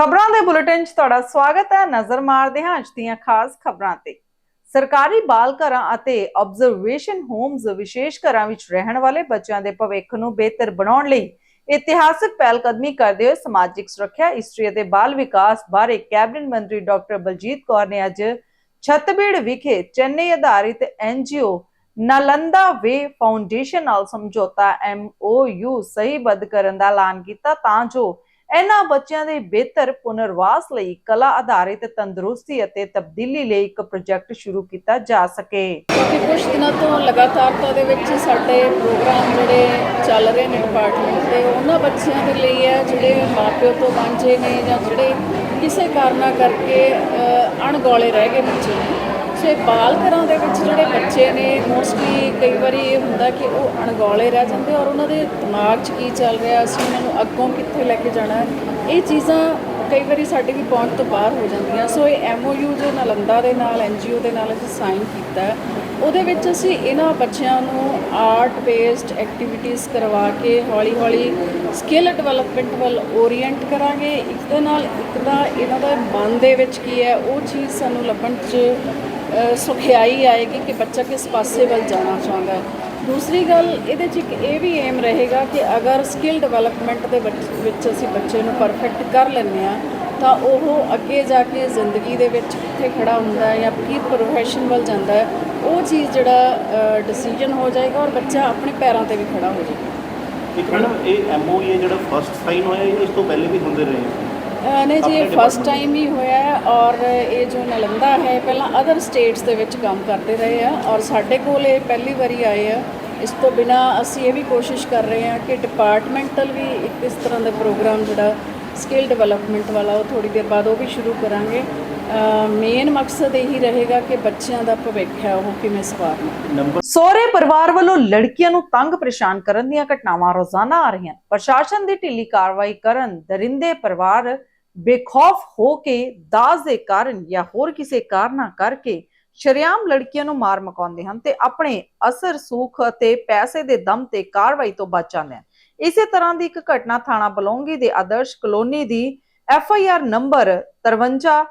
ਖਬਰਾਂ ਦੇ ਬੁਲੇਟਿਨ 'ਚ ਤੁਹਾਡਾ ਸਵਾਗਤ ਹੈ। ਨਜ਼ਰ ਮਾਰਦੇ ਹਾਂ ਅੱਜ ਦੀਆਂ ਖਾਸ ਖਬਰਾਂ ਤੇ। ਸਰਕਾਰੀ ਬਾਲ ਘਰਾਂ ਅਤੇ ਆਬਜ਼ਰਵੇਸ਼ਨ ਹੋਮਸ ਵਿਸ਼ੇਸ਼ ਘਰਾਂ ਵਿੱਚ ਰਹਿਣ ਵਾਲੇ ਬੱਚਿਆਂ ਦੇ ਭਵਿੱਖ ਨੂੰ ਬਿਹਤਰ ਬਣਾਉਣ ਲਈ ਇਤਿਹਾਸਕ ਪਹਿਲਕਦਮੀ ਕਰਦੇ ਹੋਏ ਸਮਾਜਿਕ ਸੁਰੱਖਿਆ ਇਸਤਰੀ ਅਤੇ ਬਾਲ ਵਿਕਾਸ ਬਾਰੇ ਕੈਬਨਿਟ ਮੰਤਰੀ ਡਾਕਟਰ ਬਲਜੀਤ ਕੌਰ ਨੇ ਅੱਜ ਛੱਤਬੀੜ ਵਿਖੇ ਚੇਨਈ ਆਧਾਰਿਤ ਐਨਜੀਓ ਨਾਲੰਦਾ ਵੇ ਫਾਊਂਡੇਸ਼ਨ ਨਾਲ ਸਮਝੌਤਾ ਐਮਓਯੂ ਸਹੀਬੱਧ ਕਰਨ ਦਾ ਐਲਾਨ ਕੀਤਾ ਤਾਂ ਜੋ ਇਹਨਾਂ ਬੱਚਿਆਂ ਦੇ ਬਿਹਤਰ ਪੁਨਰਵਾਸ ਲਈ ਕਲਾ ਆਧਾਰਿਤ ਤੰਦਰੁਸਤੀ ਅਤੇ ਤਬਦੀਲੀ ਲਈ ਇੱਕ ਪ੍ਰੋਜੈਕਟ ਸ਼ੁਰੂ ਕੀਤਾ ਜਾ ਸਕੇ। ਕਿਉਂਕਿ ਕੁਝ ਦਿਨਾਂ ਤੋਂ ਲਗਾਤਾਰਤਾ ਦੇ ਵਿੱਚ ਸਾਡੇ ਪ੍ਰੋਗਰਾਮ ਜਿਹੜੇ ਚੱਲ ਰਹੇ ਨੇ ਡਿਪਾਰਟਮੈਂਟ ਦੇ, ਉਹਨਾਂ ਬੱਚਿਆਂ ਦੇ ਲਈ ਹੈ, ਜਿਹੜੇ ਮਾਪਿਓ ਤੋਂ ਵਾਂਝੇ ਨੇ ਜਾਂ ਜਿਹੜੇ ਕਿਸੇ ਕਾਰਨਾ ਕਰਕੇ ਅਣਗੌਲੇ ਰਹਿ ਗਏ ਬੱਚੇ ਨੇ। ਸੋ ਬਾਲ ਘਰਾਂ ਦੇ ਵਿੱਚ ਜਿਹੜੇ ਬੱਚੇ ਨੇ ਮੋਸਟਲੀ ਕਈ ਵਾਰੀ ਇਹ ਹੁੰਦਾ ਕਿ ਉਹ ਅਣਗੌਲੇ ਰਹਿ ਜਾਂਦੇ ਔਰ ਉਹਨਾਂ ਦੇ ਦਿਮਾਗ 'ਚ ਕੀ ਚੱਲ ਰਿਹਾ, ਅਸੀਂ ਉਹਨਾਂ ਨੂੰ ਅੱਗੋਂ ਕਿੱਥੇ ਲੈ ਕੇ ਜਾਣਾ ਇਹ ਚੀਜ਼ਾਂ ਕਈ ਵਾਰੀ ਸਾਡੇ ਵੀ ਪਹੁੰਚ ਤੋਂ ਬਾਹਰ ਹੋ ਜਾਂਦੀਆਂ। ਸੋ ਇਹ ਐਮਓਯੂ ਜੋ ਨਲੰਦਾ ਦੇ ਨਾਲ ਐਨਜੀਓ ਦੇ ਨਾਲ ਅਸੀਂ ਸਾਈਨ ਕੀਤਾ ਉਹਦੇ ਵਿੱਚ ਅਸੀਂ ਇਹਨਾਂ ਬੱਚਿਆਂ ਨੂੰ ਆਰਟ ਬੇਸਡ ਐਕਟੀਵਿਟੀਜ਼ ਕਰਵਾ ਕੇ ਹੌਲੀ ਹੌਲੀ ਸਕਿੱਲ ਡਿਵੈਲਪਮੈਂਟ ਵੱਲ ਓਰੀਐਂਟ ਕਰਾਂਗੇ। ਇੱਕ ਦੇ ਨਾਲ ਇੱਕ ਤਾਂ ਇਹਨਾਂ ਦਾ ਮਨ ਦੇ ਵਿੱਚ ਕੀ ਹੈ, ਉਹ ਚੀਜ਼ ਸਾਨੂੰ ਲੱਭਣ 'ਚ ਸੁਖਿਆਈ ਆਏਗੀ ਕਿ ਬੱਚਾ ਕਿਸ ਪਾਸੇ ਵੱਲ ਜਾਣਾ ਚਾਹੁੰਦਾ ਹੈ। ਦੂਸਰੀ ਗੱਲ, ਇਹਦੇ 'ਚ ਇੱਕ ਇਹ ਵੀ ਏਮ ਰਹੇਗਾ ਕਿ ਅਗਰ ਸਕਿੱਲ ਡਿਵੈਲਪਮੈਂਟ ਦੇ ਵਿੱਚ ਵਿੱਚ ਅਸੀਂ ਬੱਚੇ ਨੂੰ ਪਰਫੈਕਟ ਕਰ ਲੈਂਦੇ ਆ ਤਾਂ ਉਹ ਅੱਗੇ ਜਾ ਕੇ ਜ਼ਿੰਦਗੀ ਦੇ ਵਿੱਚ ਕਿੱਥੇ ਖੜਾ ਹੁੰਦਾ ਹੈ ਜਾਂ ਕੀ ਪ੍ਰੋਫੈਸ਼ਨ ਵੱਲ ਜਾਂਦਾ ਹੈ, ਉਹ ਚੀਜ਼ ਜਿਹੜਾ ਡਿਸੀਜਨ ਹੋ ਜਾਏਗਾ ਔਰ ਬੱਚਾ ਆਪਣੇ ਪੈਰਾਂ ਤੇ ਵੀ ਖੜਾ ਹੋ ਜਾਏਗਾ। ਇੱਕ ਮੈਡਮ ਇਹ ਐਮਓਯੂ ਜਿਹੜਾ ਫਸਟ ਸਾਈਨ ਹੋਇਆ ਇਹ ਇਸ ਤੋਂ ਪਹਿਲੇ ਵੀ ਹੁੰਦੇ ਰਹੇ? ਨਹੀਂ ਜੀ ਇਹ ਫਸਟ ਟਾਈਮ ਹੀ ਹੋਇਆ ਹੈ ਔਰ ਇਹ ਜੋ ਨਾਲੰਦਾ ਹੈ ਪਹਿਲਾਂ ਅਦਰ ਸਟੇਟਸ ਦੇ ਵਿੱਚ ਕੰਮ ਕਰਦੇ ਰਹੇ ਆ ਔਰ ਸਾਡੇ ਕੋਲ ਇਹ ਪਹਿਲੀ ਵਾਰੀ ਆਏ ਆ। ਇਸ ਤੋਂ ਬਿਨਾ ਅਸੀਂ ਇਹ ਵੀ ਕੋਸ਼ਿਸ਼ ਕਰ ਰਹੇ ਹਾਂ ਕਿ ਡਿਪਾਰਟਮੈਂਟਲ ਵੀ ਇੱਕ ਇਸ ਤਰ੍ਹਾਂ ਦਾ ਪ੍ਰੋਗਰਾਮ ਜਿਹੜਾ ਸਕਿੱਲ ਡਿਵੈਲਪਮੈਂਟ ਵਾਲਾ ਉਹ ਥੋੜੀ ਦੇਰ ਬਾਅਦ ਉਹ ਵੀ ਸ਼ੁਰੂ ਕਰਾਂਗੇ। ਮੇਨ ਮਕਸਦ ਇਹੀ ਰਹੇਗਾ ਕਿ ਬੱਚਿਆਂ ਦਾ ਭਵਿੱਖ ਹੈ ਉਹ ਕਿਵੇਂ ਸਵਾਰਨਾ। ਸਹੁਰੇ ਪਰਿਵਾਰ ਵੱਲੋਂ ਲੜਕੀਆਂ ਨੂੰ ਤੰਗ ਪਰੇਸ਼ਾਨ ਕਰਨ ਦੀਆਂ ਘਟਨਾਵਾਂ ਰੋਜ਼ਾਨਾ ਆ ਰਹੀਆਂ। ਪ੍ਰਸ਼ਾਸਨ ਦੀ ਢਿੱਲੀ ਕਾਰਵਾਈ ਕਰਨ ਦਰਿੰਦੇ ਪਰਿਵਾਰ ਬੇਖੌਫ ਹੋ ਕੇ ਦਾਜ ਦੇ ਕਾਰਨ ਜਾਂ ਹੋਰ ਕਿਸੇ ਕਾਰਨਾਂ ਕਰਕੇ ਸ਼ਰੇਆਮ ਲੜਕੀਆਂ ਨੂੰ ਮਾਰ ਮਕਾਉਂਦੇ ਹਨ ਤੇ ਆਪਣੇ ਅਸਰ, ਸੁੱਖ ਅਤੇ ਪੈਸੇ ਦੇ ਦਮ ਤੇ ਕਾਰਵਾਈ ਤੋਂ ਬਚ ਜਾਂਦੇ ਹਨ। ਇਸੇ ਤਰ੍ਹਾਂ ਦੀ ਇੱਕ ਘਟਨਾ ਥਾਣਾ ਬਲੌਂਗੀ ਦੇ ਆਦਰਸ਼ ਕਲੋਨੀ ਦੀ ਐਫ ਆਈ ਆਰ ਨੰਬਰ 53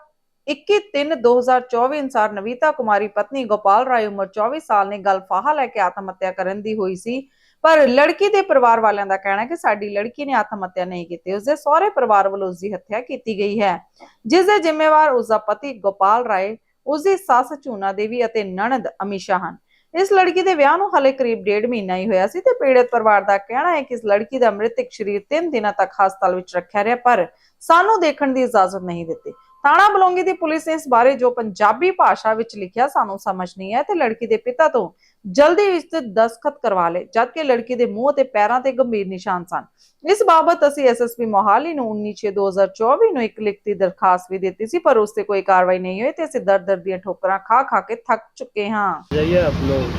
21/3/2024 ਅਨੁਸਾਰ ਨਵੀਤਾ ਕੁਮਾਰੀ ਪਤਨੀ ਗੋਪਾਲ ਰਾਏ ਉਮਰ 24 ਸਾਲ ਨੇ ਗਲ ਫਾਹਾ ਲੈ ਕੇ ਆਤਮ ਹੱਤਿਆ ਕਰਨ ਦੀ ਹੋਈ ਸੀ। ਪਰ ਲੜਕੀ ਦੇ ਪਰਿਵਾਰ ਵਾਲਿਆਂ ਦਾ ਕਹਿਣਾ ਹੈ ਕਿ ਸਾਡੀ ਲੜਕੀ ਨੇ ਆਤਮ ਹੱਤਿਆ ਨਹੀਂ ਕੀਤੀ, ਉਸਦੇ ਸਹੁਰੇ ਪਰਿਵਾਰ ਵੱਲੋਂ ਉਸ ਹੱਤਿਆ ਕੀਤੀ ਗਈ ਹੈ। ਜਿਸ ਦੇ ਜ਼ਿੰਮੇਵਾਰ ਉਸਦਾ ਪਤੀ ਗੋਪਾਲ ਰਾਏ, ਉਸਦੀ ਸੱਸ ਚੂਨਾ ਦੇਵੀ ਅਤੇ ਨਣਦ ਅਮੀਸ਼ਾ ਹਨ। ਇਸ ਲੜਕੀ ਦੇ ਵਿਆਹ ਨੂੰ ਹਲੇ ਕਰੀਬ ਡੇਢ ਮਹੀਨਾ ਹੀ ਹੋਇਆ ਸੀ ਤੇ ਪੀੜਤ ਪਰਿਵਾਰ ਦਾ ਕਹਿਣਾ ਹੈ ਕਿ ਇਸ ਲੜਕੀ ਦਾ ਮ੍ਰਿਤਕ ਸ਼ਰੀਰ 3 ਦਿਨਾਂ ਤੱਕ ਹਸਪਤਾਲ ਵਿੱਚ ਰੱਖਿਆ ਰਿਹਾ, ਪਰ ਸਾਨੂੰ ਦੇਖਣ ਦੀ ਇਜਾਜ਼ਤ ਨਹੀਂ ਦਿੱਤੀ। ਥਾਣਾ ਬਲੌਂਗੀ ਦੀ ਪੁਲਿਸ ਨੇ ਇਸ ਬਾਰੇ ਜੋ ਪੰਜਾਬੀ ਭਾਸ਼ਾ ਵਿੱਚ ਲਿਖਿਆ ਸਾਨੂੰ ਸਮਝ ਨਹੀਂ ਆਇਆ ਤੇ ਲੜਕੀ ਦੇ ਪਿਤਾ ਤੋਂ ਜਲਦੀ ਵਿੱਚ ਦਸਖਤ ਕਰਵਾ ਲਏ ਜਦਕਿ ਲੜਕੀ ਦੇ ਮੂੰਹ ਅਤੇ ਪੈਰਾਂ ਤੇ ਗੰਭੀਰ ਨਿਸ਼ਾਨ ਸਨ ਇਸ ਬਾਬਤ ਅਸੀਂ ਐਸਐਸਪੀ ਮੋਹਾਲੀ ਨੂੰ 19/6/2024 ਨੂੰ ਇੱਕ ਲਿਖਤੀ ਦਰਖਾਸਤ ਵੀ ਦਿੱਤੀ ਸੀ ਪਰ ਉਸ ਤੇ ਕੋਈ ਕਾਰਵਾਈ ਨਹੀਂ ਹੋਈ ਤੇ ਅਸੀਂ ਦਰ ਦਰ ਦੀਆਂ ਠੋਕਰਾਂ ਖਾ ਖਾ ਕੇ ਥੱਕ ਚੁੱਕੇ ਹਾਂ जाइए आप लोग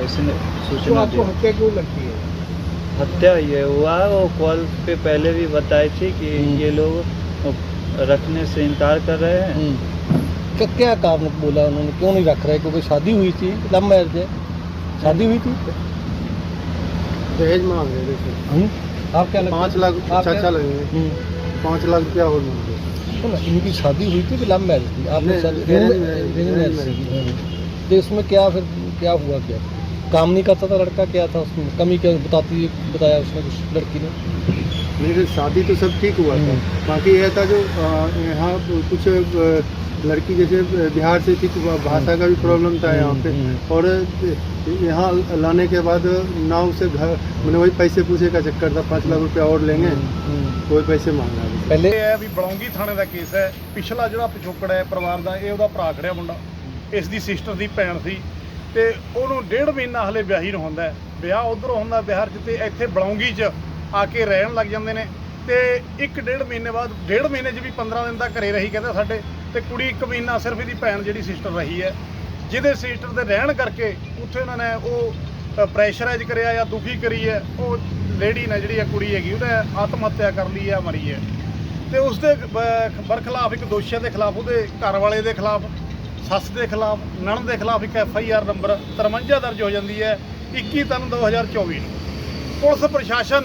इसने तो सूचना आपको दी हत्या क्यों लगती है हत्या ये हुआ वो कॉल पे पहले भी बताई थी कि हम्म। ये लोग रखने से इनकार कर रहे हैं। क्या क्या कारण बोला उन्होंने? क्यों नहीं रख रहे? क्योंकि शादी हुई थी लव मैरिज है शादी हुई थी? दहेज मांग रहे थे हम्म? आप क्या पाँच लाख आप चाचा क्या- लगेंगे। हम्म। पाँच लाख रुपया और मांग रहे इनकी शादी हुई थी कि लव मैरिज थी। आपने शादी। हाँ। तो इसमें क्या फिर क्या हुआ क्या? काम नहीं करता था लड़का क्या था उसमें? कमी क्या बताती बताया उसने कुछ लड़की ने? नहीं तो शादी तो सब ठीक हुआ था हम्म। बाकी यह था जो अ, यहाँ कुछ अ, लड़की जैसे बिहार से थी तो भाषा का भी प्रॉब्लम था यहाँ पे हम्म, और यहाँ लाने के बाद ना उसे घर मैंने वही पैसे पूछे का चक्कर था पाँच लाख रुपया और लेंगे हम्म। कोई पैसे मांग रहा था पहले ਇਹ ਹੈ ਵੀ ਬਲੌਂਗੀ ਥਾਣੇ ਦਾ ਕੇਸ ਹੈ ਪਿਛਲਾ ਜਿਹੜਾ ਪਿਛੋਕੜ ਹੈ ਪਰਿਵਾਰ ਦਾ ਇਹ ਉਹਦਾ ਭਰਾ ਖੜਿਆ ਮੁੰਡਾ ਇਸ ਦੀ ਸਿਸਟਰ ਦੀ ਭੈਣ ਸੀ ਤੇ ਉਹਨੂੰ ਡੇਢ ਮਹੀਨਾ ਹਲੇ ਵਿਆਹੀ ਨੂੰ ਹੁੰਦਾ ਹੈ। ਵਿਆਹ ਉਧਰੋਂ ਹੁੰਦਾ ਬਿਹਾਰ 'ਚ ਤੇ ਇੱਥੇ ਬਲੌਂਗੀ 'ਚ ਆ ਕੇ ਰਹਿਣ ਲੱਗ ਜਾਂਦੇ ਨੇ ਤੇ ਇੱਕ ਡੇਢ ਮਹੀਨੇ ਬਾਅਦ, ਡੇਢ ਮਹੀਨੇ 'ਚ ਵੀ 15 ਦਿਨ ਤੱਕ ਘਰੇ ਰਹੀ ਕਹਿੰਦੇ ਸਾਡੇ ਤੇ ਕੁੜੀ ਇੱਕ ਮਹੀਨਾ ਸਿਰਫ ਇਹਦੀ ਭੈਣ ਜਿਹੜੀ ਸਿਸਟਰ ਰਹੀ ਹੈ। ਜਿਹਦੇ ਸਿਸਟਰ ਦੇ ਰਹਿਣ ਕਰਕੇ ਉੱਥੇ ਉਹਨਾਂ ਨੇ ਉਹ ਪ੍ਰੈਸ਼ਰਾਈਜ਼ ਕਰਿਆ ਜਾਂ ਦੁਖੀ ਕਰੀ ਹੈ, ਉਹ ਲੇਡੀ ਨੇ ਜਿਹੜੀ ਆ ਕੁੜੀ ਹੈਗੀ, ਉਹਨੇ ਆਤਮ ਹੱਤਿਆ ਕਰ ਲਈ ਹੈ, ਮਰੀ ਹੈ। ਤੇ ਉਸ ਦੇ ਬ- ਬਰਖਲਾਫ ਇੱਕ ਦੋਸ਼ੀਆਂ ਦੇ ਖਿਲਾਫ, ਉਹਦੇ ਘਰ ਵਾਲੇ ਦੇ ਖਿਲਾਫ, ਸੱਸ ਦੇ ਖਿਲਾਫ, ਨਣਦ ਦੇ ਖਿਲਾਫ ਇੱਕ ਐਫ ਆਈ ਆਰ ਨੰਬਰ 53 ਦਰਜ ਹੋ ਜਾਂਦੀ ਹੈ 21 ਤਿੰਨ 2024 ਨੂੰ। ਪੁਲਿਸ ਪ੍ਰਸ਼ਾਸਨ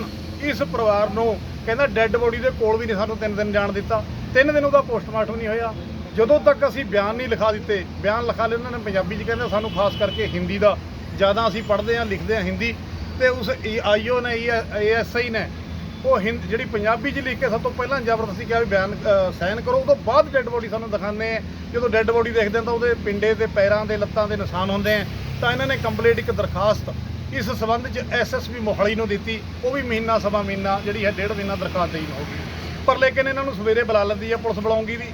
ਇਸ ਪਰਿਵਾਰ ਨੂੰ ਕਹਿੰਦਾ ਡੈੱਡ ਬੋਡੀ ਦੇ ਕੋਲ ਵੀ ਨਹੀਂ ਸਾਨੂੰ ਤਿੰਨ ਦਿਨ ਜਾਣ ਦਿੱਤਾ। ਤਿੰਨ ਦਿਨ ਉਹਦਾ ਪੋਸਟਮਾਰਟਮ ਨਹੀਂ ਹੋਇਆ। ਜਦੋਂ ਤੱਕ ਅਸੀਂ ਬਿਆਨ ਨਹੀਂ ਲਿਖਾ ਦਿੱਤੇ, ਬਿਆਨ ਲਿਖਾ ਲਏ, ਉਹਨਾਂ ਨੇ ਪੰਜਾਬੀ 'ਚ ਕਹਿੰਦੇ ਸਾਨੂੰ ਖਾਸ ਕਰਕੇ ਹਿੰਦੀ ਦਾ, ਜ਼ਿਆਦਾ ਅਸੀਂ ਪੜ੍ਹਦੇ ਹਾਂ, ਲਿਖਦੇ ਹਾਂ ਹਿੰਦੀ ਤੇ ਉਸ ਆਈਓ ਨੇ ਏਐਸਆਈ ਨੇ ਉਹ ਹਿੰਦ ਜਿਹੜੀ ਪੰਜਾਬੀ 'ਚ ਲਿਖ ਕੇ ਸਭ ਤੋਂ ਪਹਿਲਾਂ ਜ਼ਬਰਦਸਤੀ ਕਿਹਾ ਵੀ ਬਿਆਨ ਸਾਈਨ ਕਰੋ, ਉਦੋਂ ਬਾਅਦ ਡੈੱਡ ਬੋਡੀ ਸਾਨੂੰ ਦਿਖਾਉਂਦੇ ਆ ਜਦੋਂ ਡੈੱਡ ਬੋਡੀ ਦੇਖਦੇ ਹਾਂ ਤਾਂ ਉਹਦੇ ਪਿੰਡੇ ਤੇ ਪੈਰਾਂ ਦੇ ਲੱਤਾਂ ਦੇ ਨਿਸ਼ਾਨ ਹੁੰਦੇ ਆ। ਤਾਂ ਇਹਨਾਂ ਨੇ ਕੰਪਲੀਟ ਇੱਕ ਦਰਖਾਸਤ ਇਸ ਸਬੰਧ 'ਚ ਐਸਐਸਪੀ ਮੋਹਾਲੀ ਨੂੰ ਦਿੱਤੀ। ਉਹ ਵੀ ਮਹੀਨਾ ਸਵਾ ਮਹੀਨਾ, ਜਿਹੜੀ ਹੈ ਡੇਢ ਮਹੀਨਾ ਦਰਖਾਸਤ ਦੇਈ ਹੋ ਗਈ ਪਰ ਲੇਕਿਨ ਇਹਨਾਂ ਨੂੰ ਸਵੇਰੇ ਬੁਲਾ ਲੈਂਦੀ ਹੈ, ਪੁਲਿਸ ਬੁਲਾਉਂਗੀ ਵੀ।